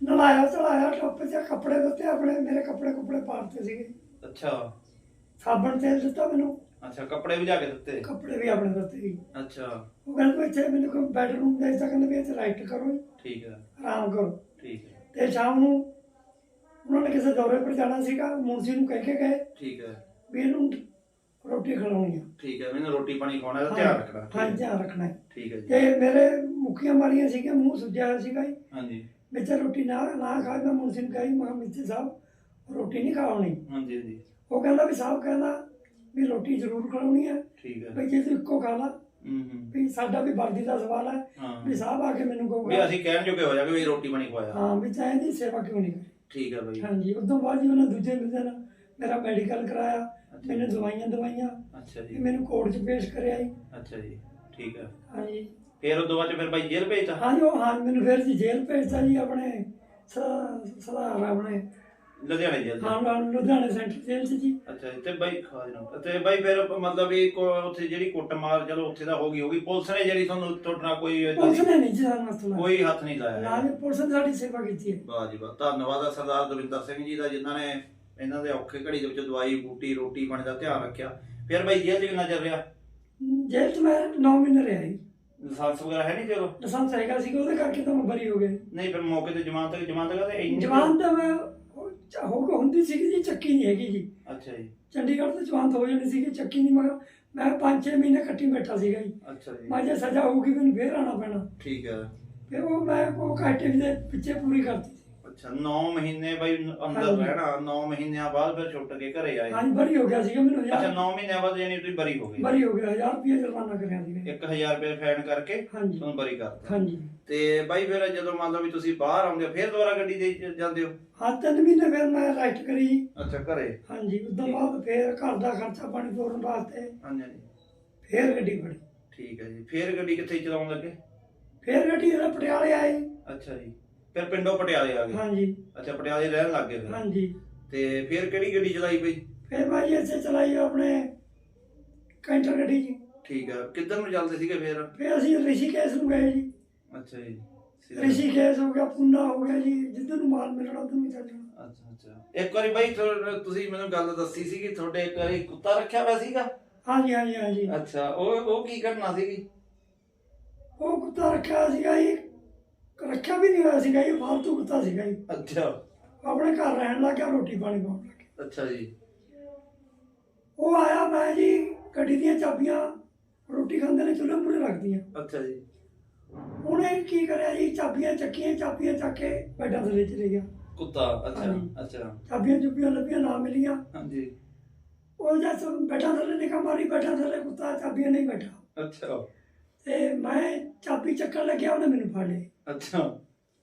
ਨਲਾਇਆ ਚੜਾਇਆ ਟੱਪ 'ਚ ਕੱਪੜੇ ਦਿੱਤੇ, ਆਪਣੇ ਮੇਰੇ ਕੱਪੜੇ ਕੁਪੜੇ ਪਾੜਤੇ ਸੀਗੇ। ਅੱਛਾ। ਸਾਬਣ ਤੇਲ ਦਿੱਤਾ ਮੈਨੂੰ। ਅੱਛਾ ਕੱਪੜੇ ਵੀ ਜਾ ਕੇ ਦਿੱਤੇ? ਕੱਪੜੇ ਵੀ ਆਪਣੇ ਦਿੱਤੇ ਸੀ ਅੱਛਾ। ਉਹ ਕਹਿੰਦੇ ਵੀ ਇੱਥੇ ਮੈਨੂੰ ਕੋਈ ਬੈਡਰੂਮ ਦੇ ਦਿੱਤਾ ਕਹਿੰਦੇ ਵੀ ਇੱਥੇ ਲਾਈਟ ਕਰੋ ਜੀ, ਠੀਕ ਹੈ ਆਰਾਮ ਕਰੋ। ਠੀਕ ਹੈ ਤੇ ਸ਼ਾਮ ਨੂੰ ਉਹਨਾਂ ਨੇ ਕਿਸੇ ਦੌਰੇ ਪਰ ਜਾਣਾ ਸੀਗਾ ਮੁਨਸੀ ਨੂੰ ਕਹਿ ਕੇ ਗਏ ਠੀਕ ਹੈ ਵੀ ਇਹਨੂੰ ਰੋਟੀ ਖਿਲਾਉਣੀ ਆ। ਠੀਕ ਹੈ ਮੈਨੂੰ ਰੋਟੀ ਪਾਣੀ ਖਵਾਉਣਾ ਦਾ ਧਿਆਨ ਰੱਖਣਾ। ਹਾਂ ਧਿਆਨ ਰੱਖਣਾ ਹੈ। ਠੀਕ ਹੈ ਜੀ। ਤੇ ਮੇਰੇ ਮੁੱਕੀਆਂ ਮਾਰੀਆਂ ਸੀਗੀਆਂ ਮੂੰਹ ਸੁੱਜਿਆ ਹੋਇਆ ਸੀਗਾ ਜੀ। ਹਾਂਜੀ। ਵਿੱਚ ਰੋਟੀ ਨਾ ਨਾ ਖਾ ਮੈਂ ਮੁਨਸੀ ਨੂੰ ਕਹੀ ਮੈਂ ਮਿੱਤੀ ਸਾਹਿਬ ਰੋਟੀ ਨਹੀਂ ਖਾਣੀ ਹਾਂਜੀ ਹਾਂਜੀ। ਉਹ ਕਹਿੰਦਾ ਵੀ ਸਾਹਿਬ ਕਹਿੰਦਾ ਵੀ ਰੋਟੀ ਜ਼ਰੂਰ ਖਵਾਉਣੀ ਹੈ ਠੀਕ ਹੈ ਵੀ ਜੇ ਤੂੰ ਇੱਕੋ ਖਾ ਲਾ ਹੂੰ ਹੂੰ। ਵੀ ਸਾਡਾ ਵੀ ਵਰਦੀ ਦਾ ਸਵਾਲ ਹੈ ਹਾਂ। ਵੀ ਸਾਹਿਬ ਆ ਕੇ ਮੈਨੂੰ ਵੀ ਕਹੂਗਾ ਅਸੀਂ ਕਹਿਣ ਜੋਗੇ ਹੋ ਜਾਗੇ ਵੀ ਰੋਟੀ ਬਣੀ ਖਵਾਇਆ। ਹਾਂ ਵੀ ਚਾਹੇ ਦੀ ਸੇਵਾ ਕਿਉਂ ਨਹੀਂ ਕਰੀ। ਠੀਕ ਹੈ ਬਾਈ। ਹਾਂਜੀ ਉਸ ਤੋਂ ਬਾਅਦ ਜੀ ਉਹਨਾਂ ਦੂਜੇ ਦਿਨ ਮੇਰਾ ਮੈਡੀਕਲ ਕਰਾਇਆ ਮੈਨੂੰ। ਦਵਾਈਆਂ ਦਵਾਈਆਂ ਅੱਛਾ ਤੇ ਜੀ ਮੈਨੂੰ ਕੋਰਟ 'ਚ ਪੇਸ਼ ਕਰਿਆ ਜੀ। ਅੱਛਾ ਜੀ ਠੀਕ ਹੈ ਹਾਂਜੀ। ਫਿਰ ਉਹ ਤੋਂ ਬਾਅਦ ਚ ਫਿਰ ਬਾਈ ਜੇਲ੍ਹ ਭੇਜਤਾ? ਹਾਂਜੀ ਉਹ ਹਾਂ ਮੈਨੂੰ ਫਿਰ ਜੀ ਜੇਲ੍ਹ ਭੇਜਤਾ ਜੀ ਆਪਣੇ ਸਦਾਰ ਆਪਣੇ। ਲੁਧਿਆਣੇ ਜੇਲ੍ਹ ਹਾਂ ਹਾਂ, ਲੁਧਿਆਣੇ ਸੈਂਟਰ ਜੇਲ੍ਹ 'ਚ ਜੀ। ਅੱਛਾ ਤੇ ਬਾਈ ਖਾ ਜਣਾ ਤੇ ਬਾਈ ਫਿਰ ਮਤਲਬ ਵੀ ਕੋ- ਉੱਥੇ ਜਿਹੜੀ ਕੁੱਟਮਾਰ ਚਲੋ ਉੱਥੇ ਦਾ ਹੋ ਗਈ ਹੋ ਗਈ ਪੁਲਿਸ ਨੇ ਜਿਹੜੀ ਤੁਹਾਨੂੰ ਤੁਹਾਡੇ ਕੋਈ ਏਦਾਂ ਪੁਲਿਸ ਦੀ- ਨੇ ਨਹੀਂ ਜੀ ਸਾਨੂੰ ਮਸਲਾ ਕੋਈ ਹੱਥ ਨਹੀਂ ਲਾਇਆ। ਨਾ ਹੈਗਾ। ਪੁਲਿਸ ਨੇ ਸਾਡੀ ਸੇਵਾ ਕੀਤੀ ਹੈ। ਵਾਹ ਜੀ ਵਾਹ ਧੰਨਵਾਦ ਆ ਸਰਦਾਰ ਦਵਿੰਦਰ ਸਿੰਘ ਜੀ ਦਾ ਜਿਨ੍ਹਾਂ ਨੇ ਇਹਨਾਂ ਦੇ ਔਖੇ ਘੜੀ ਦੇ ਵਿੱਚ ਦਵਾਈ ਬੂਟੀ ਰੋਟੀ ਪਾਣੀ ਦਾ ਧਿਆਨ ਰੱਖਿਆ। ਫਿਰ ਬਾਈ ਜੇਲ੍ਹ 'ਚ ਕਿੰਨਾ ਚੱਲ ਰਿਹਾ? ਜੇਲ੍ਹ 'ਚ ਮੈਂ 9 ਮਹੀਨੇ ਰਿਹਾ ਜੀ। ਲਾਇਸੈਂਸ ਵਗੈਰਾ ਹੈ ਨਹੀਂ ਚਲੋ? ਲਾਇਸੈਂਸ ਹੈਗਾ ਸੀ ਉਹਦੇ ਕਰਕੇ ਤਾਂ ਮੈਂ ਬਰੀ ਹੋ ਗਿਆ ਨਹੀਂ ਫਿਰ ਮੌਕੇ ਤੇ ਜਮਾਨਤ ਤੇ ਜਮਾਨਤ ਕਰਦੇ ਇੰਨੀ ਜਵਾਨ ਤਾਂ ਮੈਂ ਚ- ਹੋ ਕੇ ਹੁੰਦੀ ਸੀਗੀ ਜੀ ਚੱਕੀ ਨਹੀਂ ਹੈਗੀ ਜੀ। ਅੱਛਾ ਜੀ। ਚੰਡੀਗੜ੍ਹ ਤੋਂ ਜਵਾਨ ਹੋ ਜਾਣੀ ਸੀਗੀ ਚੱਕੀ ਨਹੀਂ ਮੈਂ ਮੈਂ 5-6 ਮਹੀਨੇ ਕੱਟੀ ਬੈਠਾ ਸੀਗਾ ਜੀ। ਅੱਛਾ ਜੀ। ਮੈਂ ਜੇ ਸਜ਼ਾ ਹੋਊਗੀ ਮੈਨੂੰ ਫੇਰ ਆਣਾ ਪੈਣਾ। ਠੀਕ ਹੈ। ਫਿਰ ਉਹ ਮੈਂ ਉਹ ਕਾਟੇ ਦੇ ਪਿੱਛੇ ਪੂਰੀ ਕਰਤੀ। ਸੀ ਅੱਛਾ 9 ਮਹੀਨੇ ਬਾਈ ਅੰਦਰ ਹਾਂਜੀ। ਰਹਿਣਾ 9 ਮਹੀਨਿਆਂ ਬਾਅਦ ਫਿਰ ਛੁੱਟ ਕੇ ਘਰੇ ਆਏ। ਹਾਂਜੀ ਬਰੀ ਹੋ ਗਿਆ ਸੀਗਾ ਮੈਨੂੰ ਅੱਛਾ ਹਜ਼ਾਰ 9 ਮਹੀਨਿਆਂ ਬਾਅਦ ਯਾਨੀ ਤੁਸੀਂ ਬਰੀ ਹੋ ਗਏ। ਬਰੀ ਹੋ ਗਿਆ 1000 ਰੁਪਏ ਜੁਰਮਾਨਾ ਕਰਿਆ ਸੀਗਾ। 1000 ਰੁਪਏ ਫਾਈਨ ਕਰਕੇ ਹਾਂਜੀ। ਤੁਹਾਨੂੰ ਬਰੀ ਕਰਤਾ ਹਾਂਜੀ। ਤੇ ਬਾਈ ਫਿਰ ਜਦੋਂ ਮੰਨ ਲਓ ਵੀ ਤੁਸੀਂ ਬਾਹਰ ਆਉਂਦੇ ਹੋ ਫਿਰ ਦੁਬਾਰਾ ਗੱਡੀ ਦੇ ਚ ਜਾਂਦੇ ਹੋ? ਹਾਂ ਤਿੰਨ ਮਹੀਨੇ ਫਿਰ ਮੈਂ ਰਾਈਟ ਕਰੀ। ਅੱਛਾ ਘਰੇ? ਹਾਂਜੀ ਉਸ ਤੋਂ ਬਾਅਦ ਫਿਰ ਘਰ ਦਾ ਖਰਚਾ ਪਾਣੀ ਤੋਰਨ ਵਾਸਤੇ ਹਾਂਜੀ ਹਾਂਜੀ। ਫਿਰ ਗੱਡੀ ਫੜੀ। ਠੀਕ ਹੈ ਜੀ। ਫਿਰ ਗੱਡੀ ਕਿੱਥੇ ਚਲਾਉਣ ਲੱਗੇ? ਫਿਰ ਗੱਡੀ ਜਿਹੜਾ ਪਟਿਆਲੇ ਆਈ ਅੱਛਾ ਜੀ। ਫਿਰ ਪਿੰਡੋਂ ਪਟਿਆਲੇ ਆ ਗਏ। ਹਾਂਜੀ। ਅੱਛਾ ਪਟਿਆਲੇ ਰਹਿਣ ਲੱਗ ਗਏ ਫਿਰ। ਹਾਂਜੀ। ਤੇ ਫਿਰ ਕਿਹੜੀ ਗੱਡੀ ਚਲਾਈ ਬਈ? ਫਿਰ ਮੈਂ ਜੀ ਇੱਥੇ ਚਲਾਈ ਆਪਣੇ ਕੈਂਟਰ ਗੱਡੀ ਜੀ। ਠੀਕ ਹੈ ਕਿੱਧਰ ਨੂੰ ਚੱਲਦੇ ਸੀਗੇ ਫਿਰ? ਫਿਰ ਅਸੀਂ ਰਿਸ਼ੀਕੇਸ਼ ਨੂੰ ਗਏ ਜੀ। ਅੱਛਾ ਜੀ। ਰਿਸ਼ੀਕੇਸ਼ ਹੋ ਗਿਆ ਪੂਨਾ ਹੋ ਗਿਆ ਜੀ। ਜਿੱਧਰ ਨੂੰ ਮਾਲ ਮਿਲਣਾ ਉਧਰ ਨੂੰ ਚੱਲ ਜਾਣਾ ਅੱਛਾ ਅੱਛਾ। ਇੱਕ ਵਾਰੀ ਬਾਈ ਤੁਸੀਂ ਮੈਨੂੰ ਗੱਲ ਦੱਸੀ ਸੀ ਕਿ ਤੁਹਾਡੇ ਇੱਕ ਵਾਰੀ ਕੁੱਤਾ ਰੱਖਿਆ ਹੋਇਆ ਸੀਗਾ? ਹਾਂਜੀ ਹਾਂਜੀ ਹਾਂਜੀ। ਅੱਛਾ ਉਹ ਉਹ ਕੀ ਕਰਨਾ ਸੀਗੀ? ਉਹ ਕੁੱਤਾ ਰੱਖਿਆ ਸੀਗਾ ਜੀ। ਰੱਖਿਆ ਵੀ ਨਹੀਂ ਹੋਇਆ ਸੀਗਾ ਇਹ ਫਾਲਤੂ ਕੁੱਤਾ ਸੀਗਾ ਜੀ। ਅੱਛਾ। ਆਪਣੇ ਘਰ ਰਹਿਣ ਲੱਗ ਗਿਆ ਰੋਟੀ ਪਾਣੀ ਪਾਉਣ ਲੱਗ ਗਿਆ। ਅੱਛਾ ਜੀ। ਉਹ ਆਇਆ ਮੈਂ ਜੀ ਗੱਡੀ ਦੀਆਂ ਚਾਬੀਆਂ ਰੋਟੀ ਖਾਂਦੇ ਨੇ ਚੁੱਲ੍ਹੇ ਮੂਹਰੇ ਰੱਖਦੀਆਂ ਅੱਛਾ ਜੀ। ਉਹਨੇ ਕੀ ਕਰਿਆ ਜੀ ਚਾਬੀਆਂ ਚੱਕੀਆਂ ਚਾਬੀਆਂ ਚੱਕ ਕੇ ਬੈਡਾਂ ਥੱਲੇ ਚਲੇ ਗਿਆ। ਕੁੱਤਾ ਅੱਛਾ ਹਾਂਜੀ। ਅੱਛਾ। ਚਾਬੀਆਂ ਚੁੱਪੀਆਂ ਲੱਭੀਆਂ ਨਾ ਮਿਲੀਆਂ। ਹਾਂਜੀ। ਉਹ ਜਦ ਬੈਡਾਂ ਥੱਲੇ ਨਿਕਾ ਮਾਰੀ ਬੈਡਾਂ ਥੱਲੇ ਕੁੱਤਾ ਚਾਬੀਆਂ ਨਹੀਂ ਬੈਠਾ। ਅੱਛਾ। ਤੇ ਮੈਂ ਚਾਬੀ ਚੱਕਣ ਲੱਗਿਆ ਉਹਨੇ ਮੈਨੂੰ ਫੜ ਲਿਆ। ਅੱਛਾ।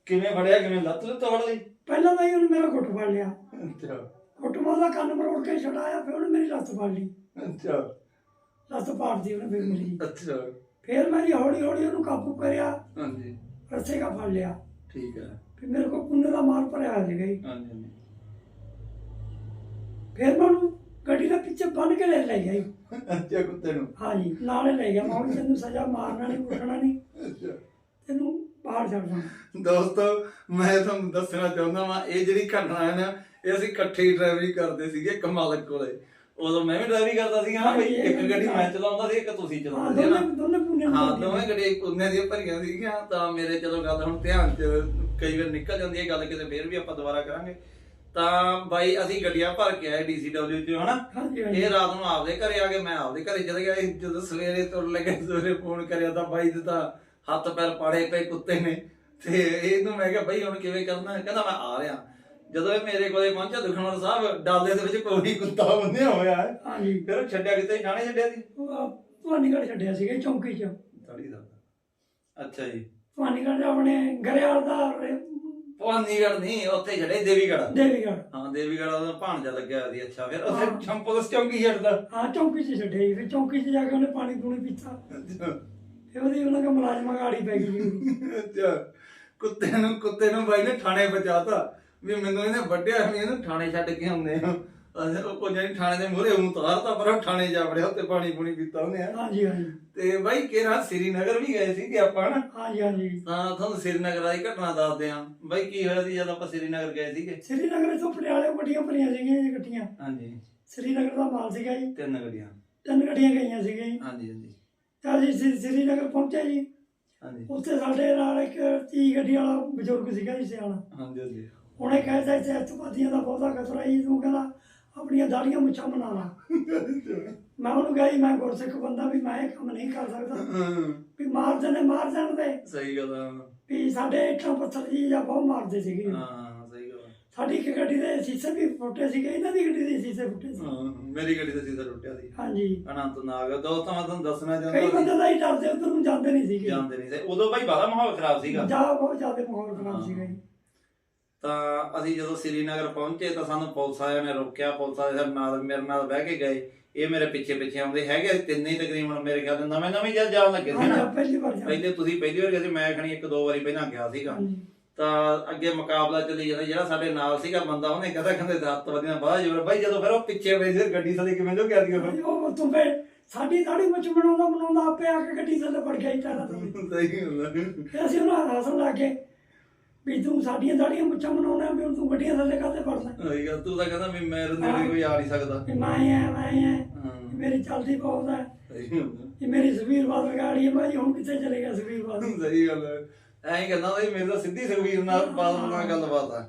ਕਿਵੇਂ ਫੜਿਆ ਕਿਵੇਂ ਲੱਤ ਲੱਤ ਤੋੜ ਲਈ? ਪਹਿਲਾਂ ਤਾਂ ਹੀ ਉਹਨੇ ਮੇਰਾ ਗੁੱਟ ਫੜ ਲਿਆ। ਅੱਛਾ। ਗੁੱਟ ਮਾਦਾ ਕੰਨ ਮਰੋੜ ਕੇ ਛਡਾਇਆ ਫਿਰ ਉਹਨੇ ਮੇਰੀ ਲੱਤ ਫੜ ਲਈ। ਅੱਛਾ। ਲੱਤ ਪਾੜਦੀ ਉਹਨੇ ਫਿਰ ਮੇਰੀ। ਅੱਛਾ। ਫਿਰ ਮੈਂ ਜੀ ਹੌਲੀ ਹੌਲੀ ਉਹਨੂੰ ਕਾਬੂ ਕਰਿਆ ਹਾਂਜੀ। ਰੱਸੇ ਕਾ ਫੜ ਲਿਆ। ਠੀਕ ਹੈ। ਫਿਰ ਮੇਰੇ ਕੋਲ ਪੁੰਨੇ ਦਾ ਮਾਲ ਭਰਿਆ ਹਾਂਜੀ ਹਾਂਜੀ। ਫਿਰ ਮੈਂ ਉਹਨੂੰ ਗੱਡੀ ਦੇ ਪਿੱਛੇ ਬੰਨ ਕੇ ਲੈ ਲੈ ਗਿਆ ਜੀ। ਅੱਛਾ ਕੁੱਤੇ ਨੂੰ। ਹਾਂਜੀ ਨਾਲੇ ਲੈ ਗਿਆ। ਮੈਂ ਹੁਣ ਤੈਨੂੰ ਸਜ਼ਾ ਮਾਰਨਾ ਨਹੀਂ ਕੁੱਟਣਾ ਨਹੀਂ। ਅੱਛਾ। ਤੈਨੂੰ ਬਾਹਰ ਛੱਡ ਦਾਂ ਦੋਸਤੋ ਮੈਂ ਤੁਹਾਨੂੰ ਦੱਸਣਾ ਚਾਹੁੰਦਾ ਵਾਂ ਇਹ ਜਿਹੜੀ ਘਟਨਾ ਹੈ ਨਾ ਇਹ ਅਸੀਂ ਇਕੱਠੇ ਹੀ ਡਰਾਈਵਰੀ ਕਰਦੇ ਸੀਗੇ ਕਮਾਲਕ ਕੋਲੇ। ਉਦੋਂ ਮੈਂ ਵੀ ਡਰਾਈਵਰੀ ਕਰਦਾ ਸੀ ਹਾਂ ਬਈ ਇੱਕ ਗੱਡੀ ਮੈਂ ਚਲਾਉਂਦਾ ਸੀ ਇੱਕ ਤੁਸੀਂ ਚਲਾਉਂਦੇ ਸੀ ਦੋਨੇ ਨਾ ਦੋਨੇ ਪੁੰਨੇ ਹਾਂ। ਦੋਵੇਂ ਗੱਡੀਆਂ ਪੁੰਨੇ ਦੀਆਂ ਭਰੀਆਂ ਸੀਗੀਆਂ ਤਾਂ ਮੇਰੇ ਚਲੋ ਗੱਲ ਹੁਣ ਧਿਆਨ ਚ ਕਈ ਵਾਰ ਨਿਕਲ ਜਾਂਦੀ ਹੈ ਗੱਲ ਕਿਤੇ ਫੇਰ ਵੀ ਆਪਾਂ ਦੁਬਾਰਾ ਕਰਾਂਗੇ। ਤਾਂ ਬਾਈ ਅਸੀਂ ਗੱਡੀਆਂ ਭਰ ਕੇ ਆਏ ਡੀਸੀਡਬਲਯੂ ਚ ਹਨਾ? ਇਹ ਰਾਤ ਨੂੰ ਆਪਦੇ ਘਰੇ ਆ ਗਏ ਮੈਂ ਆਪਦੇ ਘਰੇ ਚਲੇ ਗਿਆ ਜਦੋਂ ਸਵੇਰੇ ਤੁਰ ਲੱਗੇ ਸਵੇਰੇ ਫੋਨ ਕਰਿਆ ਤਾਂ ਬਾਈ ਦੇ ਤਾਂ ਹੱਥ ਪੈਰ ਪਾੜੇ ਪਏ ਕੁੱਤੇ ਨੇ। ਤੇ ਇਹਨੂੰ ਮੈਂ ਕਿਹਾ ਬਾਈ ਹੁਣ ਕਿਵੇਂ ਕਰਨਾ? ਕਹਿੰਦਾ ਮੈਂ ਆ ਰਿਹਾ। ਜਦੋਂ ਇਹ ਮੇਰੇ ਕੋਲੇ ਪਹੁੰਚਿਆ ਦੁਖਨਵਾਰ ਸਾਹਿਬ ਡਾਲੇ ਦੇ ਵਿੱਚ ਕੋਈ ਕੁੱਤਾ ਬੰਨਿਆ ਹੋਇਆ ਹੈ। ਹਾਂਜੀ। ਫਿਰ ਛੱਡਿਆ ਕਿਤੇ ਥਾਣੇ ਛੱਡਿਆ ਸੀ? ਭਵਾਨੀਗੜ੍ਹ ਛੱਡਿਆ ਸੀਗਾ ਚੌਂਕੀ 'ਚ। ਤੜੀ ਦਾ ਅੱਛਾ ਜੀ। ਭਵਾਨੀਗੜ੍ਹ 'ਚ ਆਪਣੇ ਗਰੇਵਾਲ ਦਾ ਭਵਾਨੀਗੜ੍ਹ ਨਹੀਂ ਉੱਥੇ ਛੱਡੇ ਦੇਵੀਗੜ੍ਹ। ਦੇਵੀਗੜ੍ਹ। ਹਾਂ ਦੇਵੀਗੜ੍ਹ ਦਾ ਭਾਣਜਾ ਲੱਗਿਆ ਸੀ ਅੱਛਾ। ਫਿਰ। ਉੱਥੇ ਚੰਪੋਸ ਚੌਂਕੀ ਛੱਡਦਾ। ਹਾਂ ਚੌਂਕੀ 'ਚ ਛੱਡਿਆ ਜੀ ਫਿਰ ਚੌਂਕੀ 'ਚ ਜਾ ਕੇ ਉਹਨੇ ਪਾਣੀ ਪੂਣੀ ਪੀਤਾ। ਫਿਰ ਉਹਦੀ ਉਹਨਾਂ ਦਾ ਮੁਲਾਜ਼ਮਾਂ ਗਾੜੀ ਪੈ ਗਈ। ਅੱਛਾ ਕੁੱਤੇ ਨੂੰ ਕੁੱਤੇ ਨੂੰ ਬਾਈ ਨੇ ਥਾਣੇ ਪਹੁੰਚਾਤਾ ਵੀ ਮੈਨੂੰ ਇਹਨੇ ਵੱਢਿਆ ਵੀ ਇਹਨੂੰ ਥਾਣੇ ਛੱਡ ਕੇ ਆਉਂਦੇ ਆ। ਅਸੀਂ ਉਹ ਕੋਈ ਜਾਨੀ ਥਾਣੇ ਦੇ ਮੂਹਰੇ ਉਹਨੂੰ ਉਤਾਰਤਾ ਪਰ ਉਹ ਥਾਣੇ ਜਾ ਵੜਿਆ ਉੱਤੇ ਪਾਣੀ ਪੂਣੀ ਪੀਤਾ ਉਹਨੇ ਹਾਂਜੀ ਹਾਂਜੀ। ਤੇ ਬਾਈ ਕਿਹੜਾ ਸ੍ਰੀਨਗਰ ਵੀ ਗਏ ਸੀ ਕਿ ਆਪਾਂ ਨਾ ਹਾਂਜੀ ਹਾਂਜੀ। ਤਾਂ ਤੁਹਾਨੂੰ ਸ੍ਰੀਨਗਰ ਦੀ ਘਟਨਾ ਦੱਸਦੇ ਆ। ਬਾਈ ਕੀ ਹੋਇਆ ਸੀ ਜਦੋਂ ਆਪਾਂ ਸ੍ਰੀਨਗਰ ਗਏ ਸੀਗੇ? ਸ੍ਰੀਨਗਰ ਤੋਂ ਪਟਿਆਲੇ ਗੱਡੀਆਂ ਭਰੀਆਂ ਸੀਗੀਆਂ ਜੀ ਗੱਡੀਆਂ। ਹਾਂਜੀ। ਸ੍ਰੀਨਗਰ ਦਾ ਮਾਲ ਸੀਗਾ ਜੀ। ਤਿੰਨ ਗੱਡੀਆਂ। ਤਿੰਨ ਗੱਡੀਆਂ ਗਈਆਂ ਸੀਗੀਆਂ ਜੀ। ਹਾਂਜੀ ਹਾਂਜੀ। ਤਾਂ ਅਸੀਂ ਸ੍ਰੀ- ਸ੍ਰੀਨਗਰ ਪਹੁੰਚੇ ਜੀ। ਹਾਂਜੀ। ਉੱਥੇ ਸਾਡੇ ਨਾਲ ਇੱਕ ਤੀ ਗੱਡੀ ਵਾਲਾ ਬਜ਼ੁਰਗ ਸੀਗਾ ਜੀ ਸਿਆਣਾ। ਹਾਂਜੀ ਹਾਂਜੀ। ਉਹਨੇ ਕਹਿੰਦਾ ਇੱਥੇ ਅਤਵਾਦੀਆਂ ਦਾ ਬਹੁਤਾ ਖਤਰਾ ਜੀ ਤੂੰ ਕਹਿੰਦਾ ਆਪਣੀਆਂ ਦਾੜੀਆਂ ਮੁੱਛਾਂ ਬਣਾ ਲਾ। ਮੈਂ ਉਹਨੂੰ ਕਿਹਾ ਜੀ ਮੈਂ ਗੁਰਸਿੱਖ ਬੰਦਾ ਵੀ ਮੈਂ ਇਹ ਕੰਮ ਨਹੀਂ ਕਰ ਸਕਦਾ। ਹਾਂ, ਵੀ ਮਾਰਦੇ ਨੇ ਮਾਰ ਜਾਣ ਦੇ ਸਹੀ ਗੱਲ ਆ। ਵੀ ਸਾਡੇ ਇੱਟਾਂ ਪੱਥਰ ਜੀ ਜਾਂ ਬਹੁਤ ਮਾਰਦੇ ਸੀਗੇ। ਹਾਂ। ਸਾਡੀ ਇੱਕ ਗੱਡੀ ਦੇ ਸ਼ੀਸ਼ੇ ਵੀ ਫੁੱਟੇ ਸੀਗੇ ਇਹਨਾਂ ਦੀ ਗੱਡੀ ਦੇ ਸ਼ੀਸ਼ੇ ਫੁੱਟੇ ਸੀ। ਹਾਂ, ਮੇਰੀ ਗੱਡੀ ਦਾ ਸੀਸਾ ਟੁੱਟਿਆ ਸੀ। ਹਾਂਜੀ। ਅਨੰਤ ਨਾਗ ਦੋਸਤਾਂ ਮੈਂ ਤੁਹਾਨੂੰ ਦੱਸਣਾ ਕਈ ਚਾਹੁੰਦਾ ਬੰਦੇ ਤਾਂ ਹੀ ਡਰਦੇ ਉਧਰ ਨੂੰ ਜਾਂਦੇ ਨਹੀਂ ਸੀਗੇ। ਜਾਂਦੇ ਨਹੀਂ ਸੀ। ਉਦੋਂ ਬਾਈ ਬੜਾ ਮਾਹੌਲ ਖਰਾਬ ਸੀਗਾ। ਜਾ ਬਹੁਤ ਜ਼ਿਆਦਾ ਮਾਹੌਲ ਖਰਾਬ ਸੀਗਾ ਜੀ। ਤਾਂ ਅਸੀਂ ਜਦੋਂ ਸ੍ਰੀਨਗਰ ਪਹੁੰਚੇ ਤਾਂ ਸਾਨੂੰ ਪੁਲਿਸ ਵਾਲਿਆਂ ਨੇ ਰੋਕਿਆ। ਪੁਲਿਸ ਵਾਲੇ ਸਾਡੇ ਨਾਲ ਮੇਰੇ ਨਾਲ ਬਹਿ ਕੇ ਗਏ। ਇਹ ਮੇਰੇ ਪਿੱਛੇ ਪਿੱਛੇ ਆਉਂਦੇ ਹੈਗੇ ਅਸੀਂ ਤਿੰਨੇ ਹੀ ਤਕਰੀਬਨ ਮੇਰੇ ਖਿਆਲ ਨਾਲ ਨਵੇਂ ਨਵੇਂ ਜਦ ਜਾਣ ਲੱਗੇ ਸੀ ਹਾਂਜੀ ਪਹਿਲੀ ਵਾਰ ਜਾ ਪਹਿਲੇ ਤੁਸੀਂ ਪਹਿਲੀ ਵਾਰ ਗਏ ਸੀ ਮੈਂ ਖਣੀ ਇੱਕ ਦੋ ਵਾਰੀ ਪਹਿਲਾਂ ਗਿਆ ਸੀਗਾ। ਹਾਂਜੀ। ਤਾਂ ਅੱਗੇ ਮੁਕਾਬਲਾ ਚੱਲੀ ਜਾਂਦਾ ਜਿਹੜਾ ਸਾਡੇ ਨਾਲ ਸੀਗਾ ਬੰਦਾ ਉਹਨੇ ਕਹਿੰਦਾ ਕਹਿੰਦੇ ਦਸ ਵਧੀਆਂ ਬੜਾ ਜ਼ੋਰ ਬਾਈ ਜਦੋਂ ਫਿਰ ਉਹ ਪਿੱਛੇ ਬਈ ਸੀ ਗੱਡੀ ਥੱਲੇ ਕਿਵੇਂ ਜੋ ਗਿਆ ਹਾਂਜੀ, ਉਹ ਤੂੰ ਫੇ ਸਾਡੀ ਦਾੜੀ ਵਿੱਚ ਬਣਾਉਂਦਾ ਬਣਾਉਂਦਾ ਆਪੇ ਆ ਕੇ ਗੱਡੀ ਥੱਲੇ ਵੜ ਗਿਆ ਤੇ ਸਹੀ ਹੁੰਦਾ ਤੇ ਅਸੀਂ ਉਹਨੂੰ ਹੱਸਣ ਲੱਗੇ ਵੀ ਤੂੰ ਸਾਡੀਆਂ ਦਾੜੀਆਂ ਮੁੱਛਾਂ ਬਣਾਉਣਾ ਵੀ ਤੂੰ ਗੱਡੀਆਂ ਥੱਲੇ ਕਾਹਤੇ ਵੜਦਾ ਸਹੀ ਗੱਲ ਤੂੰ ਤਾਂ ਕਹਿੰਦਾ ਵੀ ਮੇਰੇ ਨੇੜੇ ਕੋਈ ਆ ਨਹੀਂ ਸਕਦਾ। ਵੀ ਮੈਂ ਆ ਮੈਂ ਆ। ਮੇਰੀ ਚੱਲਦੀ ਬਹੁਤ ਹੈ ਸਹੀ ਹੁੰਦਾ ਇਹ ਮੇਰੀ ਸਵੀਰ ਬਾਦ ਗਾੜੀ ਹੈ ਭਾਈ ਹੁਣ ਕਿੱਥੇ ਚਲੇ ਗਿਆ ਸਵੀਰ ਬਾਦ ਸਹੀ ਗੱਲ ਹੈ ਐਂ ਕਹਿੰਦਾ ਬਈ ਮੇਰੇ ਤਾਂ ਸਿੱਧੀ ਸੁਖਵੀਰ ਨਾਲ ਬਾਤ ਨਾਲ ਗੱਲਬਾਤ ਆ।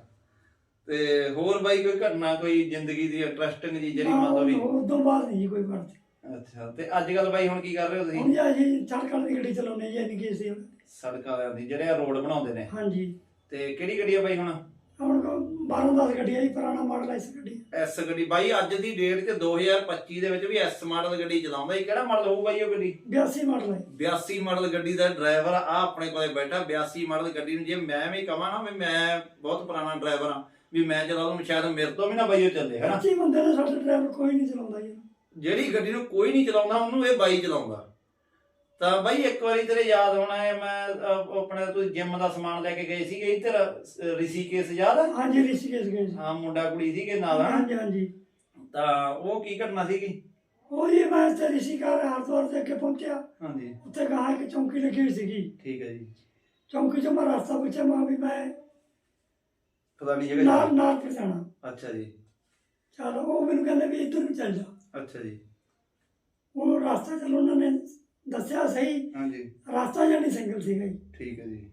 ਤੇ ਹੋਰ ਬਾਈ ਕੋਈ ਘਟਨਾ ਕੋਈ ਜ਼ਿੰਦਗੀ ਦੀ ਇੰਟਰਸਟਿੰਗ ਜੀ ਜਿਹੜੀ ਮੰਨ ਲਓ ਵੀ? ਉਦੋਂ ਬਾਅਦ ਨਹੀਂ ਜੀ ਕੋਈ ਵਰਤੀ ਅੱਛਾ ਤੇ ਅੱਜ ਕੱਲ ਬਾਈ ਹੁਣ ਕੀ ਕਰ ਰਹੇ ਹੋ ਹੁਣ ਤੁਸੀਂ ਜੀ ਜੀ ਚੜਕਣ ਦੀ ਗੱਡੀ ਚਲਾਉਣੇ ਜੀ ਨਹੀਂ ਕੀ ਸੀ ਸੜਕ ਵਾਲਿਆਂ ਦੀ ਜਿਹੜੇ ਆ ਰੋਡ ਬਣਾਉਂਦੇ ਨੇ। ਹਾਂਜੀ। ਤੇ ਕਿਹੜੀ ਗੱਡੀ ਆ ਬਾਈ ਹੁਣ ਹੁਣ? 12 10 ਗੱਡੀਆਂ ਜੀ ਪੁਰਾਣਾ ਮਾਡਲ ਐ ਇਸ ਗੱਡੀ। ਐਸ ਗੱਡੀ। ਬਾਈ ਅੱਜ ਦੀ ਡੇਟ 'ਚ 2025 ਦੇ ਵਿੱਚ ਵੀ ਐਸ ਮਾਡਲ ਗੱਡੀ ਚਲਾਉਂਦਾ ਇਹ ਕਿਹੜਾ ਮਾਡਲ ਹੋਊ ਬਾਈ ਉਹ ਗੱਡੀ? 82 ਮਾਡਲ ਹੈ 82 ਮਾਡਲ ਗੱਡੀ ਦਾ ਡਰਾਈਵਰ ਆ ਆਪਣੇ ਕੋਲੇ ਬੈਠਾ। 82 ਮਾਡਲ ਗੱਡੀ ਨੂੰ ਜੇ ਮੈਂ ਵੀ ਕਹਾਂ ਨਾ ਵੀ ਮੈਂ ਬਹੁਤ ਪੁਰਾਣਾ ਡਰਾਈਵਰ ਆ ਵੀ ਮੈਂ ਚਲਾ ਲੂੰ ਸ਼ਾਇਦ ਮੇਰੇ ਤੋਂ ਵੀ ਨਾ ਬਾਈ ਉਹ ਚੱਲੇ ਹਨਾ 25 ਬੰਦੇ ਨੇ ਸਾਡੇ ਡਰਾਈਵਰ ਕੋਈ ਨਹੀਂ ਚਲਾਉਂਦਾ ਜੀ। ਜਿਹੜੀ ਗੱਡੀ ਨੂੰ ਕੋਈ ਨਹੀਂ ਚਲਾਉਂਦਾ ਉਹਨੂੰ ਇਹ ਬਾਈ ਚਲਾਉਂਦਾ। ਤਾਂ ਬਾਈ ਇੱਕ ਵਾਰੀ ਤੇਰੇ ਯਾਦ ਹੋਣਾ ਹੈ ਮੈਂ ਅਹ, ਆਪਣੇ ਤੂੰ ਜਿਮ ਦਾ ਸਮਾਨ ਲੈ ਕੇ ਗਏ ਸੀਗੇ ਇੱਧਰ ਰਿਸ਼ੀਕੇਸ਼ ਯਾਦ ਆ? ਹਾਂਜੀ ਰਿਸ਼ੀਕੇਸ਼ ਗਏ ਜੀ ਹਾਂ ਮੁੰਡਾ ਕੁੜੀ ਸੀਗੇ ਨਾਲ ਹਨਾ ਹਾਂਜੀ ਹਾਂਜੀ। ਤਾਂ ਉਹ ਕੀ ਘਟਨਾ ਸੀਗੀ ਉਹ ਜੀ ਮੈਂ ਤੇ ਰਿਸ਼ੀਕਾਰ ਹਰਦੁਆਰ ਦੇ ਅੱਗੇ ਪਹੁੰਚਿਆ। ਹਾਂਜੀ। ਉੱਥੇ ਕਹਾ ਕਿ ਚੌਂਕੀ ਲੱਗੀ ਹੋਈ ਸੀਗੀ। ਠੀਕ ਹੈ ਜੀ। ਚੌਂਕੀ ਚੋਂ ਮੈਂ ਰਸਤਾ ਪੁੱਛਿਆ ਮਾਂ ਵੀ ਮੈਂ ਫਲਾਣੀ ਜਗ੍ਹਾ ਨਾਲ। ਨਾਲ ਤੇ ਜਾਣਾ। ਅੱਛਾ ਜੀ। ਚਲੋ ਉਹ ਮੈਨੂੰ ਕਹਿੰਦੇ ਵੀ ਇੱਧਰ ਨੂੰ ਚੱਲ ਜਾ। ਅੱਛਾ ਜੀ। ਉਹ ਰਸਤਾ ਚਲੋ ਉਹਨਾਂ ਨੇ ਦੱਸਿਆ ਸਹੀ। ਹਾਂਜੀ। ਰਸਤਾ ਜਾਨੀ ਸਿੰਗਲ ਸੀਗਾ ਜੀ। ਠੀਕ ਹੈ ਜੀ।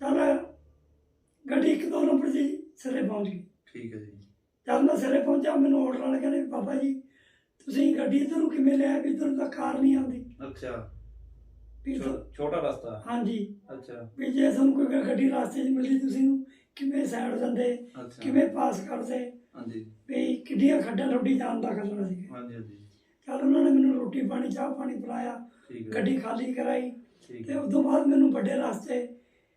ਚੱਲ ਗੱਡੀ ਇੱਕ ਦੋ ਨੰਬਰ ਦੀ ਸਿਰੇ ਪਹੁੰਚ ਗਈ। ਠੀਕ ਹੈ ਜੀ। ਜਦ ਮੈਂ ਸਿਰੇ ਪਹੁੰਚਿਆ ਮੈਨੂੰ ਆਰਡਰ ਵਾਲੇ ਕਹਿੰਦੇ ਬਾਬਾ ਜੀ ਤੁਸੀਂ ਗੱਡੀ ਇੱਧਰ ਕਿਵੇਂ ਲਿਆ ਵੀ ਇੱਧਰ ਤਾਂ ਕਾਰ ਨਹੀਂ ਆਉਂਦੀ। ਅੱਛਾ। ਵੀ ਛੋਟਾ ਰਸਤਾ। ਹਾਂਜੀ। ਅੱਛਾ। ਵੀ ਜੇ ਤੁਹਾਨੂੰ ਕੋਈ ਗੱਡੀ ਰਸਤੇ 'ਚ ਮਿਲਦੀ ਤੁਸੀਂ ਨੂੰ ਕਿਵੇਂ ਸਾਈਡ ਦਿੰਦੇ ਅੱਛਾ। ਕਿਵੇਂ ਪਾਸ ਕਰਦੇ ਹਾਂਜੀ। ਵੀ ਕਿੱਡੀਆਂ ਖੱਡਾਂ ਰੋਟੀ ਜਾਣ ਦਾ ਕਰਨਾ ਸੀ ਹਾਂਜੀ ਹਾਂਜੀ। ਚੱਲ ਉਹਨਾਂ ਨੇ ਮੈਨੂੰ ਰੋਟੀ ਪਾਣੀ ਚਾਹ ਪਾਣੀ ਪਿਲਾਇਆ ਠੀਕ ਹੈ। ਗੱਡੀ ਖਾਲੀ ਕਰਾਈ ਠੀਕ ਤੇ ਹੈ। ਉਸ ਤੋਂ ਬਾਅਦ ਮੈਨੂੰ ਵੱਡੇ ਰਸਤੇ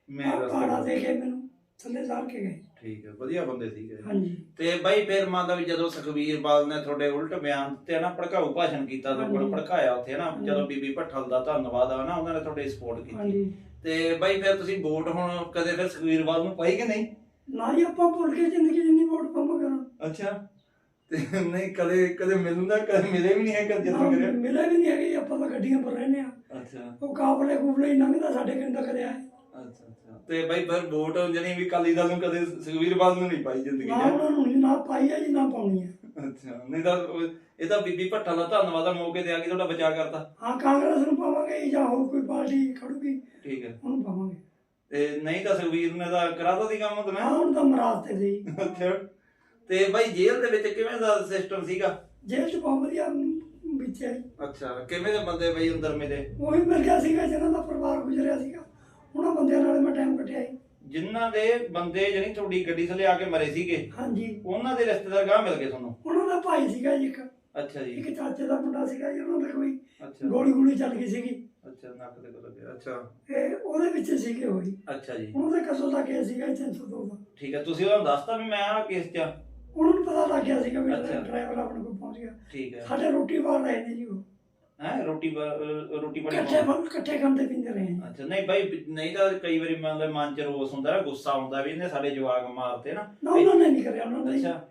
ਮੈਂ ਪਹਾੜਾ ਦੇ ਕੇ ਮੈਨੂੰ ਥੱਲੇ ਲਾ ਕੇ ਗਏ। ਠੀਕ ਹੈ ਵਧੀਆ ਬੰਦੇ ਸੀਗੇ। ਹਾਂਜੀ। ਤੇ ਬਾਈ ਫਿਰ ਮੰਨ ਲਾ ਵੀ ਜਦੋਂ ਸੁਖਵੀਰ ਬਾਲ ਨੇ ਤੁਹਾਡੇ ਉਲਟ ਬਿਆਨ ਦਿੱਤੇ ਨਾ ਭੜਕਾਊ ਭਾਸ਼ਣ ਕੀਤਾ ਤੇ ਕੋਲ ਹਾਂਜੀ। ਭੜਕਾਇਆ ਉੱਥੇ ਨਾ ਹਾਂਜੀ। ਜਦੋਂ ਬੀਬੀ ਭੱਠਲ ਦਾ ਧੰਨਵਾਦ ਆ ਨਾ ਉਹਨਾਂ ਨੇ ਤੁਹਾਡੀ ਸਪੋਰਟ ਕੀਤੀ। ਹਾਂਜੀ। ਤੇ ਬਾਈ ਫਿਰ ਤੁਸੀਂ ਵੋਟ ਹੁਣ ਕਦੇ ਫਿਰ ਸੁਖਵੀਰ ਬਾਲ ਨੂੰ ਪਾਈ ਕਿ ਨਹੀਂ? ਨਾ ਹੀ ਆਪਾਂ ਭੁੱਲ ਕੇ ਜ਼ਿੰਦਗੀ ਜਿੰਨੀ ਵੋਟ ਪਾਵਾਂਗੇ ਨੂੰ। ਅੱਛਾ। ਤੇ ਨਹੀਂ ਕਦੇ ਕਦੇ ਮਿਲੂੰਦਾ ਕਦੇ ਮਿਲੇ ਵੀ ਨਹੀਂ ਹੈ ਕਦੇ ਜਦੋਂ ਨਾ, ਕਰਿਆ। ਮਿਲੇ ਵੀ ਨਹੀਂ ਹੈਗੇ ਆਪਾਂ ਤਾਂ ਗੱਡੀਆਂ ਪਰ ਰਹਿੰਦੇ ਆ ਅੱਛਾ। ਉਹ ਕਾਬਲੇ ਕੁਬਲੇ ਹੀ ਲੰਘਦਾ ਸਾਡੇ ਕਦੇ ਆਏ। ਅੱਛਾ ਅੱਛਾ। ਤੇ ਬਾਈ ਫਿਰ ਵੋਟ ਜਣੀ ਵੀ ਕਾਲੀ ਦਲ ਨੂੰ ਕਦੇ ਸੁਖਵੀਰ ਬਾਲ ਨੂੰ ਨਹੀਂ ਪਾਈ ਜ਼ਿੰਦਗੀ ਨਾ ਉਹਨਾਂ ਨੂੰ ਨੀ, ਨਾ ਪਾਈ ਹੈ ਜੀ ਨਾ ਪਾਉਣੀ ਹੈ ਅੱਛਾ ਨਹੀਂ ਤਾਂ ਇਹ ਤਾਂ ਬੀਬੀ ਭੱਠਲ ਦਾ ਧੰਨਵਾਦ ਆ ਮੌਕੇ ਤੇ ਆ ਕੇ ਤੁਹਾਡਾ ਬਚਾ ਕਰਤਾ। ਹਾਂ ਕਾਂਗਰਸ ਨੂੰ ਪਾਵਾਂਗੇ ਜਾਂ ਹੋਰ ਕੋਈ ਪਾਰਟੀ ਖੜੂਗੀ ਠੀਕ ਹੈ। ਉਹਨੂੰ ਪਾਵਾਂਗੇ। ਤੇ ਨਹੀਂ ਤਾਂ ਸੁਖਵੀਰ ਨੇ ਤਾਂ ਕਰਾਤਾ ਦੀ ਕੰਮ ਤਾਂ ਹਾਂ ਹੁਣ ਤਾਂ ਮਰਾਦ ਤੇ ਸੀ। ਅੱਛਾ। ਤੇ ਬਾਈ ਜੇਲ੍ਹ ਦੇ ਵਿੱਚ ਕਿਵੇਂ ਦਾ ਸਿਸਟਮ ਸੀਗਾ? ਜੇਲ੍ਹ ਚ ਬਹੁਤ ਵਧੀਆ ਹੈ ਅੱਛਾ ਕਿਵੇਂ ਦੇ ਬੰਦੇ ਬਈ ਅੰਦਰ ਮਿਲੇ ਉਹੀ ਮਿਲ ਗਿਆ ਸੀਗਾ ਜਿਹਨਾਂ ਦਾ ਪਰਿਵਾਰ ਗੁਜ਼ਰਿਆ ਸੀਗਾ। ਉਹਨਾਂ ਬੰਦਿਆਂ ਨਾਲ ਮੈਂ ਟਾਈਮ ਕੱਟਿਆ ਸੀ ਜਿਨ੍ਹਾਂ ਦੇ ਬੰਦੇ ਜਿਹੜੀ ਤੁਹਾਡੀ ਗੱਡੀ ਥੱਲੇ ਆ ਕੇ ਮਰੇ ਸੀਗੇ ਹਾਂਜੀ। ਉਹਨਾਂ ਦੇ ਰਿਸ਼ਤੇਦਾਰ ਗਾਹ ਮਿਲ ਗਏ ਤੁਹਾਨੂੰ? ਉਹਨਾਂ ਦਾ ਭਾਈ ਸੀਗਾ ਜੀ ਇੱਕ। ਅੱਛਾ ਜੀ। ਇੱਕ ਚਾਚੇ ਦਾ ਮੁੰਡਾ ਸੀਗਾ ਜੀ ਉਹਨਾਂ ਦਾ ਕੋਈ ਅੱਛਾ। ਗੋਲੀ ਗੋਲੀ ਚੱਲ ਗਈ ਸੀਗੀ। ਅੱਛਾ ਨੱਕ ਦੇ ਕੋਲ ਲੱਗਿਆ ਅੱਛਾ। ਤੇ ਉਹਦੇ ਵਿੱਚ ਸੀਗੇ ਹੋਈ ਅੱਛਾ ਜੀ। ਉਹਨਾਂ ਦੇ ਕਸਲ ਦਾ ਕੇਸ ਸੀਗਾ 302 ਦਾ ਠੀਕ ਹੈ ਤੁਸੀਂ ਉਹਨਾਂ ਨੂੰ ਦੱਸਤਾ ਵੀ ਮੈਂ ਆ ਕੇਸ 'ਚ ਆ? ਉਹਨਾਂ ਨੂੰ ਪਤਾ ਲੱਗ ਗਿਆ ਸੀਗਾ ਵੀ ਅੱਛਾ। ਡਰਾਈਵਰ ਆਪਣੇ ਕੋਲ ਪਹੁੰਚ ਗਿਆ। ਠੀਕ ਹੈ। ਸਾਡੇ ਰੋਟੀ ਬਾਹਰ ਰਹੇ ਨੇ ਜੀ ਉਹ। ਹੈ? ਰੋਟੀ ਬ- ਅਹ ਰੋਟੀ ਬੜੀ ਇਕੱਠੇ ਬਣ ਇਕੱਠੇ ਖਾਂਦੇ ਪੀਂਦੇ ਰਹੇ। ਨੇ। ਅੱਛਾ ਨਹੀਂ ਬਾਈ ਨਹੀਂ ਤਾਂ ਕਈ ਵਾਰੀ ਮੰਨ ਲੈ ਮਨ ਚ ਰੋਸ ਹੁੰਦਾ ਨਾ ਗੁੱਸਾ ਹੁੰਦਾ ਵੀ ਇਹਨੇ ਸਾਡੇ ਜਵਾਕ ਮਾਰਤੇ ਨਾ। ਨਾ ਉਹਨਾਂ ਨੇ ਨਹੀਂ ਕਰਿਆ ਉਹਨਾਂ ਨੇ ਅੱਛਾ।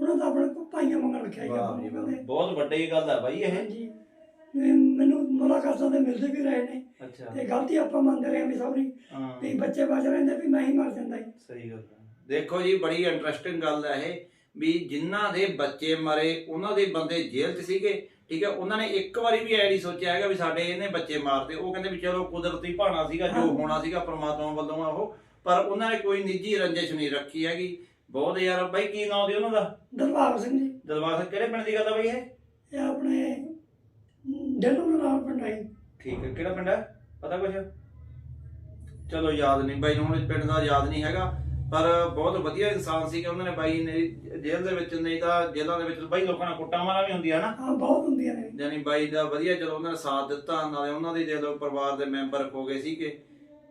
ਉਹਨਾਂ ਦਾ ਆਪਣੇ ਭਾਈਆਂ ਮੰਗਣ ਰੱਖਿਆ ਜੀ ਵਾਹ ਆਪਾਂ ਜੀ ਨੂੰ ਵਾਹ। ਕਹਿੰਦੇ ਬਹੁਤ ਵੱਡੀ ਗੱਲ ਹੈ ਬਾਈ ਇਹ। ਹਾਂਜੀ। ਤੇ ਮੈਨੂੰ ਮੁਲਾਕਾਤਾਂ ਦੇ ਮਿਲਦੇ ਵੀ ਰਹੇ ਨੇ। ਅੱਛਾ। ਤੇ ਗਲਤੀ ਆਪਾਂ ਮੰਨਦੇ ਰਹੇ ਵੀ ਸੌਰੀ ਹਾਂ। ਵੀ ਬੱਚੇ ਬਚ ਰਹਿੰਦੇ ਵੀ ਮੈਂ ਹੀ ਮਰ ਜਾਂਦਾ ਸਹੀ ਗੱਲ ਹੈ ਦੇਖੋ ਜੀ ਬੜੀ ਇੰਟਰਸਟਿੰਗ ਗੱਲ ਹੈ ਇਹ। ਵੀ ਜਿਨ੍ਹਾਂ ਦੇ ਬੱਚੇ ਮਰੇ ਉਹਨਾਂ ਦੇ ਬੰਦੇ ਜੇਲ੍ਹ 'ਚ ਸੀਗੇ ਠੀਕ ਹੈ ਉਹਨਾਂ ਨੇ ਇੱਕ ਵਾਰੀ ਵੀ ਐ ਨਹੀਂ ਸੋਚਿਆ ਹੈਗਾ ਵੀ ਸਾਡੇ ਇਹਨੇ ਬੱਚੇ ਮਾਰਤੇ। ਉਹ ਕਹਿੰਦੇ ਵੀ ਚਲੋ ਕੁਦਰਤੀ ਭਾਣਾ ਸੀਗਾ ਜੋ। ਹੋਣਾ ਸੀਗਾ ਪ੍ਰਮਾਤਮਾ ਵੱਲੋਂ ਆ ਉਹ ਪਰ ਉਹਨਾਂ ਨੇ ਕੋਈ ਨਿੱਜੀ ਰੰਜਿਸ਼ ਨਹੀਂ ਰੱਖੀ ਹੈਗੀ। ਬਹੁਤ ਯਾਰ ਬਾਈ ਕੀ ਨਾਮ ਦੀ ਉਹਨਾਂ ਦਾ? ਦਰਬਾਰ ਸਿੰਘ ਜੀ। ਦਲਬਾਰ ਸਿੰਘ ਕਿਹੜੇ ਪਿੰਡ ਦੀ ਗੱਲ ਆ ਬਾਈ ਇਹ? ਇਹ ਆਪਣੇ ਡੇਲੂ ਨਾਮ ਪਿੰਡ ਹੈ। ਠੀਕ ਹੈ ਕਿਹੜਾ ਪਿੰਡ ਹੈ? ਪਤਾ ਕੁਛ? ਚਲੋ ਯਾਦ ਨਹੀਂ ਬਾਈ ਨੂੰ ਹੁਣ ਪਿੰਡ ਦਾ ਯਾਦ ਨਹੀਂ ਹੈਗਾ। ਪਰ ਬਹੁਤ ਵਧੀਆ ਇਨਸਾਨ ਸੀ ਕਿ ਉਹਨਾਂ ਨੇ ਬਾਈ ਨੇ ਜੇਲ੍ਹ ਦੇ ਵਿੱਚ ਨਹੀਂ ਤਾਂ ਜੇਲ੍ਹਾਂ ਦੇ ਵਿੱਚ ਬਾਈ ਲੋਕਾਂ ਨਾਲ ਕੁੱਟਾਂ ਮਾਰਾਂ ਵੀ ਹੁੰਦੀਆਂ ਨਾ। ਹਾਂ ਬਹੁਤ ਹੁੰਦੀਆਂ ਨੇ। ਯਾਨੀ ਬਾਈ ਦਾ ਵਧੀਆ ਜਦੋਂ ਉਹਨਾਂ ਨੇ ਸਾਥ ਦਿੱਤਾ ਨਾਲੇ ਉਹਨਾਂ ਦੇ ਜਦੋਂ ਪਰਿਵਾਰ ਦੇ ਮੈਂਬਰ ਹੋ ਗਏ ਸੀਗੇ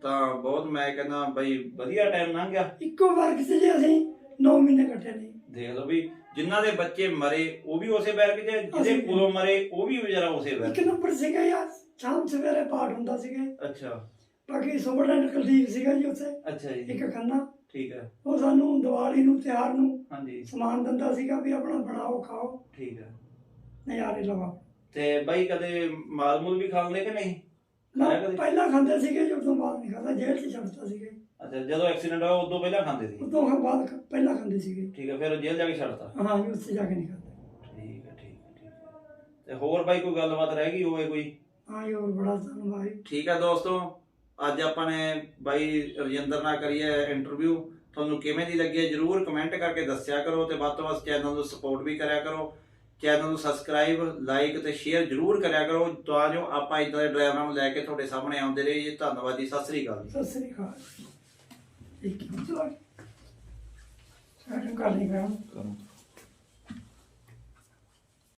ਤਾਂ ਬਹੁਤ ਮੈਂ ਕਹਿੰਦਾ ਬਾਈ ਵਧੀਆ ਟਾਈਮ ਲੰਘ ਗਿਆ। ਇੱਕੋ ਵਰਗ 'ਚ ਜੇ ਅਸੀਂ 9 ਮਹੀਨੇ ਕੱਟੇ ਨੇ। ਦੇਖ ਲਓ ਵੀ ਜਿਨ੍ਹਾਂ ਦੇ ਬੱਚੇ ਮਰੇ ਉਹ ਵੀ ਉਸੇ ਬੈਰਕ 'ਚ ਜਿਹਦੇ ਕੋਲੋਂ ਮਰੇ ਉਹ ਵੀ ਵਿਚਾਰਾ ਉਸੇ ਇੱਕ ਬੈਰਕ ਨੰਬਰ ਸੀਗਾ ਯਾਰ ਸ਼ਾਮ ਸਵੇਰੇ ਪਾਠ ਹੁੰਦਾ ਸੀਗਾ। ਅੱਛਾ। ਬਾਕੀ ਸੁਪਰਡੈਂਟ ਕੁਲਦੀਪ ਸੀਗਾ ਜੀ ਉੱਥੇ। ਅੱਛਾ ਜੀ। ਇੱਕ ਖੰਨਾ। ਠੀਕ ਹੈ। ਉਹ ਸਾਨੂੰ ਦੀਵਾਲੀ ਨੂੰ ਤਿਉਹਾਰ ਨੂੰ ਹਾਂਜੀ। ਸਮਾਨ ਦਿੰਦਾ ਸੀਗਾ ਵੀ ਆਪਣਾ ਬਣਾਓ ਖਾਓ। ਠੀਕ ਹੈ। ਨਜ਼ਾਰੇ ਲਵਾਓ ਤੇ ਬਾਈ ਕਦੇ ਮਾਲ ਮੂਲ ਵੀ ਖਾਂਦੇ ਕਿ ਨਹੀਂ? ਨਾ ਖਾਇਆ ਕਦੇ? ਪਹਿਲਾਂ ਖਾਂਦੇ ਸੀਗੇ ਜੀ ਉਦੋਂ ਬਾਅਦ ਨਹੀਂ ਖਾਂਦਾ ਜੇਲ੍ਹ 'ਚ ਛੱਡਤਾ ਸੀਗੇ ਅੱਛਾ ਜਦੋਂ ਐਕਸੀਡੈਂਟ ਹੋਇਆ ਉਦੋਂ ਪਹਿਲਾਂ ਖਾਂਦੇ ਸੀ? ਉਦੋਂ ਖਾਂ ਬਾਅਦ ਖ- ਪਹਿਲਾਂ ਖਾਂਦੇ ਸੀਗੇ। ਠੀਕ ਹੈ ਫਿਰ ਜੇਲ੍ਹ ਜਾ ਕੇ ਛੱਡਤਾ? ਹਾਂ ਜੀ ਉੱਥੇ ਜਾ ਕੇ ਨਹੀਂ ਖਾਂਦੇ। ਠੀਕ ਹੈ ਠੀਕ ਹੈ ਠੀਕ ਹੈ। ਤੇ ਹੋਰ ਬਾਈ ਕੋਈ ਗੱਲਬਾਤ ਰਹਿ ਗਈ ਹੋਵੇ ਕੋਈ? ਹਾਂ ਜੀ ਹੋਰ ਬੜਾ ਧੰਨਵਾਦ ਜੀ। ਠੀਕ ਹੈ ਦੋਸਤੋ। ਅੱਜ ਆਪਾਂ ਨੇ ਬਾਈ ਰਜਿੰਦਰ ਨਾਲ ਕਰੀ ਹੈ ਇੰਟਰਵਿਊ ਤੁਹਾਨੂੰ ਕਿਵੇਂ ਦੀ ਲੱਗੀ ਹੈ ਜਰੂਰ ਕਮੈਂਟ ਕਰਕੇ ਦੱਸਿਆ ਕਰੋ ਤੇ ਵੱਧ ਤੋਂ ਵੱਧ ਚੈਨਲ ਨੂੰ ਸਪੋਰਟ ਵੀ ਕਰਿਆ ਕਰੋ। ਚੈਨਲ ਨੂੰ ਸਬਸਕ੍ਰਾਈਬ ਲਾਈਕ ਤੇ ਸ਼ੇਅਰ ਜਰੂਰ ਕਰਿਆ ਕਰੋ। ਤਾਂ ਜੋ ਆਪਾਂ ਇਦਾਂ ਦੇ ਡਰਾਈਵਰਾਂ ਨੂੰ ਲੈ ਕੇ ਤੁਹਾਡੇ ਸਾਹਮਣੇ ਆਉਂਦੇ ਰਹੀਏ। ਧੰਨਵਾਦ ਜੀ ਸਤਿ ਸ੍ਰੀ ਅਕਾਲ ਸਤਿ ਸ੍ਰੀ ਅਕਾਲ ਇੱਕ ਮਿੰਟ ਚਲੋ। ਸੈਟਿੰਗ ਕਰ ਲਈ ਮੈਂ ਕਰੋ।